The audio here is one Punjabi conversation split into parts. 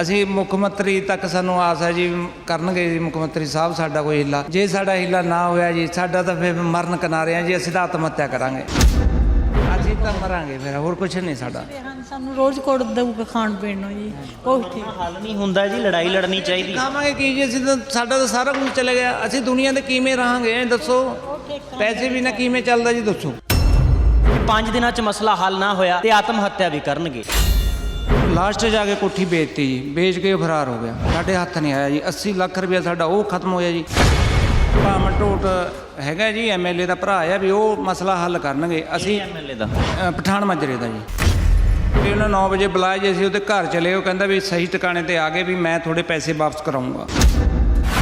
ਅਸੀਂ ਮੁੱਖ ਮੰਤਰੀ ਤੱਕ ਸਾਨੂੰ ਆਸ ਹੈ ਜੀ ਕਰਨਗੇ ਜੀ ਮੁੱਖ ਮੰਤਰੀ ਸਾਹਿਬ ਸਾਡਾ ਕੋਈ ਹਿੱਲਾ। ਜੇ ਸਾਡਾ ਹਿੱਲਾ ਨਾ ਹੋਇਆ ਜੀ ਸਾਡਾ ਤਾਂ ਫਿਰ ਮਰਨ ਕਿਨਾਰੇ ਆ ਜੀ ਅਸੀਂ ਤਾਂ ਆਤਮ ਹੱਤਿਆ ਕਰਾਂਗੇ। ਅਸੀਂ ਤਾਂ ਮਰਾਂਗੇ ਫਿਰ ਹੋਰ ਕੁਝ ਨਹੀਂ ਸਾਡਾ। ਸਾਨੂੰ ਰੋਜ਼ ਕੋੜ ਦਊਗਾ ਖਾਣ ਪੀਣ ਨੂੰ ਜੀ ਬਹੁਤ ਠੀਕ। ਹੱਲ ਨਹੀਂ ਹੁੰਦਾ ਜੀ ਲੜਾਈ ਲੜਨੀ ਚਾਹੀਦੀ। ਖਾਵਾਂਗੇ ਕੀ ਜੀ ਅਸੀਂ ਤਾਂ ਸਾਡਾ ਤਾਂ ਸਾਰਾ ਕੁਝ ਚਲੇ ਗਿਆ। ਅਸੀਂ ਦੁਨੀਆ ਦੇ ਕਿਵੇਂ ਰਹਾਂਗੇ ਦੱਸੋ? ਪੈਸੇ ਵੀ ਨਾ ਕਿਵੇਂ ਚੱਲਦਾ ਜੀ ਦੱਸੋ। ਪੰਜ ਦਿਨਾਂ 'ਚ ਮਸਲਾ ਹੱਲ ਨਾ ਹੋਇਆ ਤੇ ਆਤਮ ਹੱਤਿਆ ਵੀ ਕਰਨਗੇ। ਲਾਸਟ 'ਚ ਜਾ ਕੇ ਕੋਠੀ ਵੇਚਤੀ ਜੀ ਵੇਚ ਕੇ ਫਰਾਰ ਹੋ ਗਿਆ। ਸਾਡੇ ਹੱਥ ਨਹੀਂ ਆਇਆ ਜੀ 80 ਲੱਖ ਰੁਪਇਆ ਸਾਡਾ ਉਹ ਖਤਮ ਹੋਇਆ ਜੀ। ਭਾਮਨ ਟੋਟ ਹੈਗਾ ਜੀ ਐਮਐਲਏ ਦਾ ਭਰਾ ਆ ਵੀ ਉਹ ਮਸਲਾ ਹੱਲ ਕਰਨਗੇ। ਅਸੀਂ ਐਮਐਲਏ ਦਾ? ਪਠਾਨ ਮਾਜਰੇ ਦਾ ਜੀ। ਤੇ ਉਹਨਾਂ 9 ਵਜੇ ਬੁਲਾਇਆ ਜੇ ਅਸੀਂ ਉਹਦੇ ਘਰ ਚਲੇ ਉਹ ਕਹਿੰਦਾ ਵੀ ਸਹੀ ਟਿਕਾਣੇ ਤੇ ਆ ਗਏ ਵੀ ਮੈਂ ਤੁਹਾਡੇ ਪੈਸੇ ਵਾਪਸ ਕਰਾਉਂਗਾ।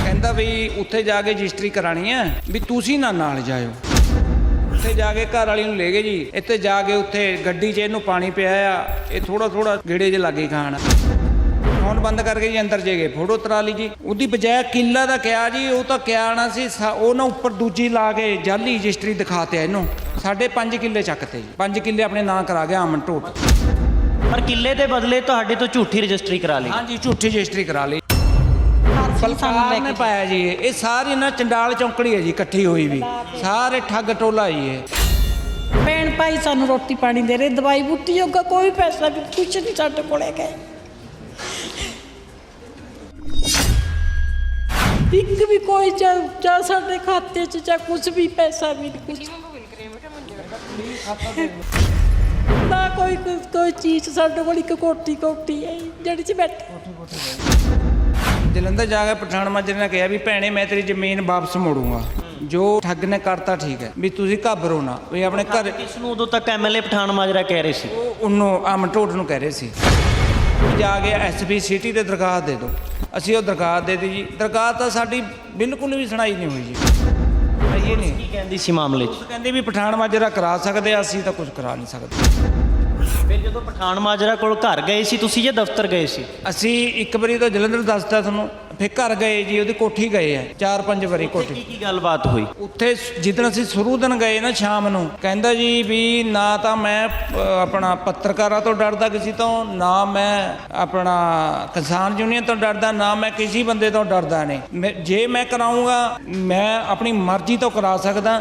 ਕਹਿੰਦਾ ਵੀ ਉੱਥੇ ਜਾ ਕੇ ਰਜਿਸਟਰੀ ਕਰਾਣੀ ਹੈ ਵੀ ਤੁਸੀਂ ਨਾ ਨਾਲ ਜਾਇਓ। ਉੱਥੇ ਜਾ ਕੇ ਘਰ ਵਾਲੀ ਨੂੰ ਲੈ ਗਏ ਜੀ। ਇੱਥੇ ਜਾ ਕੇ ਉੱਥੇ ਗੱਡੀ 'ਚ ਇਹਨੂੰ ਪਾਣੀ ਪਿਆ ਆ। ਇਹ ਥੋੜਾ ਥੋੜਾ ਗੇੜੇ 'ਚ ਲੱਗੇ ਖਾਣ। ਫੋਨ ਬੰਦ ਕਰਕੇ ਜੀ ਅੰਦਰ ਜੇ ਗਏ। ਫੋਟੋ ਤਰਾ ਲਈ ਜੀ। ਉਹਦੀ ਬਜਾਏ ਕਿੱਲਾ ਦਾ ਕਿਹਾ ਜੀ ਉਹ ਤਾਂ ਕਿਹਾ ਨਾ ਸੀ। ਉਹ ਨਾ ਉੱਪਰ ਦੂਜੀ ਲਾ ਕੇ ਜਾਲੀ ਰਜਿਸਟਰੀ ਦਿਖਾਤੇ ਇਹਨੂੰ। ਸਾਡੇ 5 ਕਿੱਲੇ ਚੱਕਤੇ ਜੀ। 5 ਕਿੱਲੇ ਆਪਣੇ ਨਾਂ ਕਰਾ ਗਿਆ ਅਮਨ ਟੋਟ ਪਰ ਕਿੱਲੇ ਦੇ ਬਦਲੇ ਤੁਹਾਡੇ ਤੋਂ ਝੂਠੀ ਰਜਿਸਟਰੀ ਕਰਾ ਲਈ। ਹਾਂਜੀ ਝੂਠੀ ਰਜਿਸਟਰੀ ਕਰਾ ਲਈ। ਸਾਨੂੰ ਲੈ ਨੇ ਕੇ ਪਾਇਆ ਜੀ। ਇਹ ਇਹ ਸਾਰੀ ਨਾ ਚੰਡਾਲ ਚੌਂਕੜੀ ਹੈ ਜੀ ਇਕੱਠੀ ਹੋਈ ਵੀ। ਸਾਰੇ ਠੱਗ ਟੋਲਾ ਜੀ ਇਹ। ਭੈਣ ਭਾਈ ਸਾਨੂੰ ਰੋਟੀ ਪਾਣੀ ਦੇ ਰਹੇ ਦਵਾਈ ਬੂਟੀ ਜੋਗਾ ਕੋਈ ਪੈਸਾ ਵੀ ਕੁਛ ਨਹੀਂ ਸਾਡੇ ਕੋਲੇ ਗਏ ਇੱਕ ਵੀ ਕੋਈ ਜਾਂ ਜਾਂ ਸਾਡੇ ਖਾਤੇ 'ਚ ਜਾਂ ਕੁਝ ਵੀ ਪੈਸਾ ਵੀ ਕੁਝ ਨਾ ਕੋਈ ਕੋਈ ਚੀਜ਼ ਸਾਡੇ ਕੋਲ ਇੱਕ ਕੋਟੀ ਕੋਟੀ ਹੈ ਜਿਹੜੀ 'ਚ ਬੈਠੇ। ਜਲੰਧਰ ਜਾ ਕੇ ਪਠਾਨ ਮਾਜਰੇ ਨੇ ਕਿਹਾ ਵੀ ਭੈਣੇ ਮੈਂ ਤੇਰੀ ਜ਼ਮੀਨ ਵਾਪਸ ਮੋੜੂੰਗਾ। ਜੋ ਠੱਗ ਨੇ ਕਰਤਾ ਠੀਕ ਹੈ ਵੀ ਤੁਸੀਂ ਘਾਬਰੋ ਨਾ ਵੀ ਆਪਣੇ ਘਰ ਕਿਸ ਨੂੰ ਉਦੋਂ ਤੱਕ ਐਮਐਲਏ ਪਠਾਨ ਮਾਜਰਾ ਕਹਿ ਰਹੇ ਸੀ? ਉਹ ਉਹਨੂੰ ਅਮਨ ਟੋਟ ਨੂੰ ਕਹਿ ਰਹੇ ਸੀ। ਜਾ ਕੇ ਐਸਪੀ ਸਿਟੀ ਤੇ ਦਰਖਾਸਤ ਦੇ ਦਿਓ। ਅਸੀਂ ਉਹ ਦਰਖਾਸਤ ਦੇ ਦਿੱਤੀ ਜੀ। ਦਰਖਾਸਤ ਤਾਂ ਸਾਡੀ ਬਿਲਕੁਲ ਵੀ ਸੁਣਾਈ ਨਹੀਂ ਹੋਈ ਜੀ। ਇਹ ਨਹੀਂ। ਕੀ ਕਹਿੰਦੀ ਸੀ ਮਾਮਲੇ 'ਚ? ਕਹਿੰਦੇ ਵੀ ਪਠਾਨ ਮਾਜਰਾ ਕਰਾ ਸਕਦੇ ਆ ਅਸੀਂ ਤਾਂ ਕੁਝ ਕਰਾ ਨਹੀਂ ਸਕਦੇ। ਫਿਰ ਜਦੋਂ ਪਠਾਨ ਮਾਜਰਾ ਕੋਲ ਘਰ ਗਏ ਸੀ ਤੁਸੀਂ ਜੇ ਦਫ਼ਤਰ ਗਏ ਸੀ? ਅਸੀਂ ਇੱਕ ਵਾਰੀ ਤਾਂ ਜਲੰਧਰ ਦੱਸਤਾ ਤੁਹਾਨੂੰ ਫਿਰ ਘਰ ਗਏ ਜੀ ਉਹਦੀ ਕੋਠੀ ਗਏ ਆ ਚਾਰ ਪੰਜ ਵਾਰੀ ਕੋਠੀ। ਕੀ ਕੀ ਗੱਲਬਾਤ ਹੋਈ? ਉੱਥੇ ਜਿੱਦਣ ਅਸੀਂ ਸ਼ੁਰੂ ਦਿਨ ਗਏ ਨਾ ਸ਼ਾਮ ਨੂੰ ਕਹਿੰਦਾ ਜੀ ਵੀ ਨਾ ਤਾਂ ਮੈਂ ਅ, ਆਪਣਾ ਪੱਤਰਕਾਰਾਂ ਤੋਂ ਡਰਦਾ ਕਿਸੇ ਤੋਂ ਨਾ ਮੈਂ ਆਪਣਾ ਕਿਸਾਨ ਯੂਨੀਅਨ ਤੋਂ ਡਰਦਾ ਨਾ ਮੈਂ ਕਿਸੇ ਬੰਦੇ ਤੋਂ ਡਰਦਾ ਨਹੀਂ। ਮੈਂ- ਜੇ ਮੈਂ ਕਰਾਉਂਗਾ ਮੈਂ ਆਪਣੀ ਮਰਜ਼ੀ ਤੋਂ ਕਰਾ ਸਕਦਾ।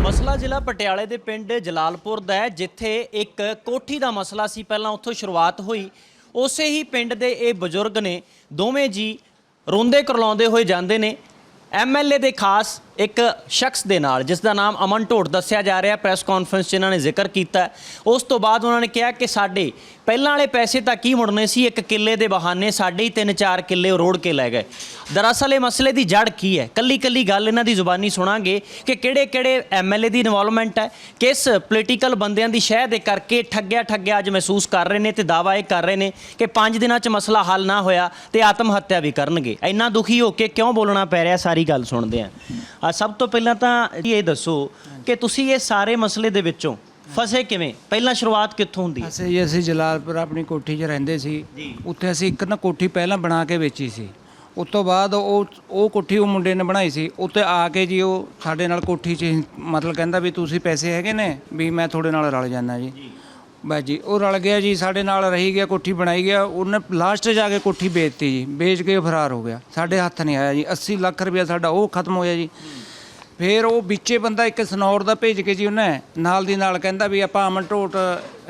ਮਸਲਾ ਜ਼ਿਲ੍ਹਾ ਪਟਿਆਲੇ ਦੇ ਪਿੰਡ ਜਲਾਲਪੁਰ ਦਾ ਹੈ, ਜਿੱਥੇ ਇੱਕ ਕੋਠੀ ਦਾ ਮਸਲਾ ਸੀ, ਪਹਿਲਾਂ ਉੱਥੋਂ ਸ਼ੁਰੂਆਤ ਹੋਈ। ਉਸੇ ਹੀ ਪਿੰਡ ਦੇ ਇਹ ਬਜ਼ੁਰਗ ਨੇ, ਦੋਵੇਂ ਜੀ ਰੋਂਦੇ ਕਰਲਾਉਂਦੇ ਹੋਏ ਜਾਂਦੇ ਨੇ। ਐਮਐਲਏ ਦੇ ਖਾਸ ਇੱਕ ਸ਼ਖਸ ਦੇ ਨਾਲ, ਜਿਸ ਦਾ ਨਾਮ ਅਮਨ ਢੋਟ ਦੱਸਿਆ ਜਾ ਰਿਹਾ, ਪ੍ਰੈਸ ਕਾਨਫਰੰਸ 'ਚ ਇਹਨਾਂ ਨੇ ਜ਼ਿਕਰ ਕੀਤਾ। ਉਸ ਤੋਂ ਬਾਅਦ ਉਹਨਾਂ ਨੇ ਕਿਹਾ ਕਿ ਸਾਡੇ ਪਹਿਲਾਂ ਵਾਲੇ ਪੈਸੇ ਤਾਂ ਕੀ ਮੁੜਨੇ ਸੀ? ਇੱਕ ਕਿੱਲੇ ਦੇ ਬਹਾਨੇ ਸਾਡੇ ਹੀ 3-4 ਕਿੱਲੇ ਰੋੜ ਕੇ ਲੈ ਗਏ। ਦਰਅਸਲ ਇਹ ਮਸਲੇ ਦੀ ਜੜ ਕੀ ਹੈ? ਕੱਲੀ ਕੱਲੀ ਗੱਲ ਇਹਨਾਂ ਦੀ ਜ਼ੁਬਾਨੀ ਸੁਣਾਂਗੇ ਕਿ ਕਿਹੜੇ ਕਿਹੜੇ ਐਮਐਲਏ ਦੀ ਇਨਵੋਲਵਮੈਂਟ ਹੈ, ਕਿਸ ਪੋਲੀਟੀਕਲ ਬੰਦਿਆਂ ਦੀ ਸ਼ਹਿ ਦੇ ਕਰਕੇ ਠੱਗਿਆ ਠੱਗਿਆ ਅੱਜ ਮਹਿਸੂਸ ਕਰ ਰਹੇ ਨੇ ਤੇ ਦਾਵਾ ਇਹ ਕਰ ਰਹੇ ਨੇ ਕਿ 5 ਦਿਨਾਂ 'ਚ ਮਸਲਾ ਹੱਲ ਨਾ ਹੋਇਆ ਤੇ ਆਤਮ ਹੱਤਿਆ ਵੀ ਕਰਨਗੇ। ਇੰਨਾ ਦੁਖੀ ਹੋ ਕੇ ਕਿਉਂ ਬੋਲਣਾ ਪੈ ਰਿਹਾ? ਸਾਰੀ ਗੱਲ ਸੁਣਦੇ ਆਂ ਸਭ ਤੋਂ ਪਹਿਲਾਂ ਤਾਂ ਇਹ ਦੱਸੋ ਕਿ ਤੁਸੀਂ ਇਹ ਸਾਰੇ ਮਸਲੇ ਦੇ ਵਿੱਚੋਂ ਫਸੇ ਕਿਵੇਂ? ਪਹਿਲਾਂ ਸ਼ੁਰੂਆਤ ਕਿੱਥੋਂ ਹੁੰਦੀ ਹੈ? ਅਸੀਂ ਜੀ ਅਸੀਂ ਜਲਾਲਪੁਰ ਆਪਣੀ ਕੋਠੀ 'ਚ ਰਹਿੰਦੇ ਸੀ। ਉੱਥੇ ਅਸੀਂ ਇੱਕ ਨਾ ਕੋਠੀ ਪਹਿਲਾਂ ਬਣਾ ਕੇ ਵੇਚੀ ਸੀ। ਉਸ ਤੋਂ ਬਾਅਦ ਉਹ ਉਹ ਕੋਠੀ ਉਹ ਮੁੰਡੇ ਨੇ ਬਣਾਈ ਸੀ। ਉੱਤੇ ਆ ਕੇ ਜੀ ਉਹ ਸਾਡੇ ਨਾਲ ਕੋਠੀ 'ਚ ਮਤਲਬ ਕਹਿੰਦਾ ਵੀ ਤੁਸੀਂ ਪੈਸੇ ਹੈਗੇ ਨੇ ਵੀ ਮੈਂ ਤੁਹਾਡੇ ਨਾਲ ਰਲ ਜਾਣਾ ਜੀ। ਬਸ ਜੀ ਉਹ ਰਲ ਗਿਆ ਜੀ ਸਾਡੇ ਨਾਲ ਰਹੀ ਗਿਆ ਕੋਠੀ ਬਣਾਈ ਗਿਆ। ਉਹਨੇ ਲਾਸਟ ਜਾ ਕੇ ਕੋਠੀ ਵੇਚਤੀ ਜੀ। ਵੇਚ ਕੇ ਉਹ ਫਰਾਰ ਹੋ ਗਿਆ। ਸਾਡੇ ਹੱਥ ਨਹੀਂ ਆਇਆ ਜੀ। 80 ਲੱਖ ਰੁਪਇਆ ਸਾਡਾ ਉਹ ਖਤਮ ਹੋਇਆ ਜੀ। ਫਿਰ ਉਹ ਵਿੱਚੇ ਬੰਦਾ ਇੱਕ ਸਨੌਰ ਦਾ ਭੇਜ ਕੇ ਜੀ ਉਹਨੇ ਨਾਲ ਦੀ ਨਾਲ ਕਹਿੰਦਾ ਵੀ ਆਪਾਂ ਅਮਨ ਢੋਟ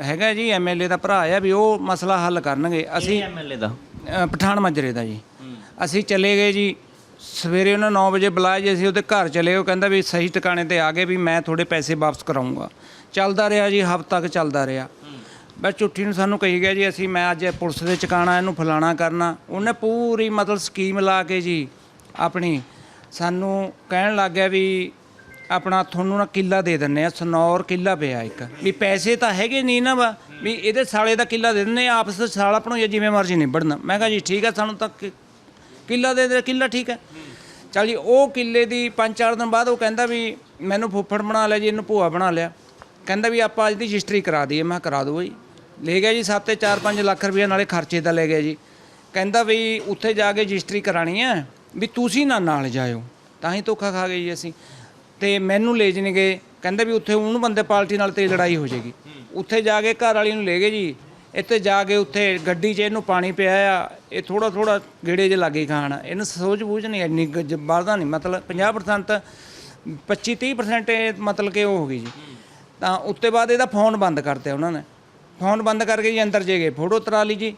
ਹੈਗਾ ਜੀ ਐਮਐਲਏ ਦਾ ਭਰਾ ਆ ਵੀ ਉਹ ਮਸਲਾ ਹੱਲ ਕਰਨਗੇ। ਅਸੀਂ ਐਮਐਲਏ ਦਾ? ਅ, ਪਠਾਨ ਮਾਜਰੇ ਦਾ ਜੀ। ਅਸੀਂ ਚਲੇ ਗਏ ਜੀ ਸਵੇਰੇ ਉਹਨਾਂ 9 ਵਜੇ ਬੁਲਾਇਆ ਜੀ ਅਸੀਂ ਉਹਦੇ ਘਰ ਚਲੇ ਉਹ ਕਹਿੰਦਾ ਵੀ ਸਹੀ ਟਿਕਾਣੇ ਤੇ ਆ ਗਏ ਵੀ ਮੈਂ ਤੁਹਾਡੇ ਪੈਸੇ ਵਾਪਸ ਕਰਾਉਂਗਾ। ਚੱਲਦਾ ਰਿਹਾ ਜੀ ਹਫ਼ਤਾ ਤੱਕ ਚੱਲਦਾ ਰਿਹਾ। ਬਸ ਝੁੱਠੀ ਨੂੰ ਸਾਨੂੰ ਕਹੀ ਗਿਆ ਜੀ ਅਸੀਂ ਮੈਂ ਅੱਜ ਪੁਲਿਸ ਦੇ ਚਕਾਣਾ ਇਹਨੂੰ ਫਲਾਣਾ ਕਰਨਾ। ਉਹਨੇ ਪੂਰੀ ਮਤਲਬ ਸਕੀਮ ਲਾ ਕੇ ਜੀ ਆਪਣੀ ਸਾਨੂੰ ਕਹਿਣ ਲੱਗ ਗਿਆ ਵੀ ਆਪਣਾ ਤੁਹਾਨੂੰ ਨਾ ਕਿੱਲਾ ਦੇ ਦਿੰਨੇ ਆ, ਸਨੌਰ ਕਿੱਲਾ ਪਿਆ ਇੱਕ। ਵੀ ਪੈਸੇ ਤਾਂ ਹੈਗੇ ਨਹੀਂ ਨਾ ਵਾ, ਵੀ ਇਹਦੇ ਸਾਲੇ ਦਾ ਕਿੱਲਾ ਦੇ ਦਿੰਨੇ ਆਪਸ ਵਿੱਚ ਸਾਲ ਆਪਣੋ ਜਿਵੇਂ ਮਰਜ਼ੀ ਨਿਬੜਨਾ। ਮੈਂ ਕਿਹਾ ਜੀ ਠੀਕ ਹੈ ਸਾਨੂੰ ਤਾਂ ਕਿ- ਕਿੱਲਾ ਦੇ ਦੇ, ਕਿੱਲਾ ਠੀਕ ਹੈ ਚਲ ਜੀ, ਉਹ ਕਿੱਲੇ ਦੀ ਪੰਜ ਚਾਰ ਦਿਨ ਬਾਅਦ ਉਹ ਕਹਿੰਦਾ ਵੀ ਮੈਨੂੰ ਫੁੱਫੜ ਬਣਾ ਲਿਆ ਜੀ, ਇਹਨੂੰ ਭੂਆ ਬਣਾ ਲਿਆ। ਕਹਿੰਦਾ ਵੀ ਆਪਾਂ ਅੱਜ ਦੀ ਰਜਿਸਟਰੀ ਕਰਾ ਦਈਏ। ਮੈਂ ਕਰਾ ਦਿਓ ਜੀ ਲੈ ਗਿਆ ਜੀ 7 ਤੇ 4-5 ਲੱਖ ਰੁਪਏ ਨਾਲੇ ਖਰਚੇ ਦਾ ਲੈ ਗਿਆ ਜੀ। ਕਹਿੰਦਾ ਵੀ ਉੱਥੇ ਜਾ ਕੇ ਰਜਿਸਟਰੀ ਕਰਾਣੀ ਹੈ ਵੀ ਤੁਸੀਂ ਨਾ ਨਾਲ ਜਾਇਓ, ਤਾਂ ਹੀ ਧੋਖਾ ਖਾ ਗਏ ਜੀ ਅਸੀਂ। ਤੇ ਮੈਨੂੰ ਲੈ ਜਾਣਗੇ ਕਹਿੰਦੇ ਵੀ ਉੱਥੇ ਉਹਨੂੰ ਬੰਦੇ ਪਾਰਟੀ ਨਾਲ ਤੇ ਲੜਾਈ ਹੋ ਜਾਏਗੀ। ਉੱਥੇ ਜਾ ਕੇ ਘਰ ਵਾਲੀ ਨੂੰ ਲੈ ਗਏ ਜੀ। ਇੱਥੇ ਜਾ ਕੇ ਉੱਥੇ ਗੱਡੀ 'ਚ ਇਹਨੂੰ ਪਾਣੀ ਪਿਆ ਆ, ਇਹ ਥੋੜਾ ਥੋੜਾ ਗੇੜੇ 'ਚ ਲੱਗੇ ਖਾਣ। ਇਹਨੂੰ ਸੋਚ ਬੂਝ ਨਹੀਂ ਇੰਨੀ ਬਾਰਦਾ ਨਹੀਂ, ਮਤਲਬ 50% 25 30% ਇਹ ਮਤਲਬ ਕਿ ਉਹ ਹੋ ਗਈ ਜੀ। ਤਾਂ ਉੱਤੇ ਬਾਅਦ ਇਹਦਾ ਫੋਨ ਬੰਦ ਕਰਤੇ ਉਹਨਾਂ ਨੇ। ਫੋਨ ਬੰਦ ਕਰਕੇ ਜੀ ਅੰਦਰ ਜੇ ਗਏ, ਫੋਟੋ ਤਰਾ ਲਈ ਜੀ।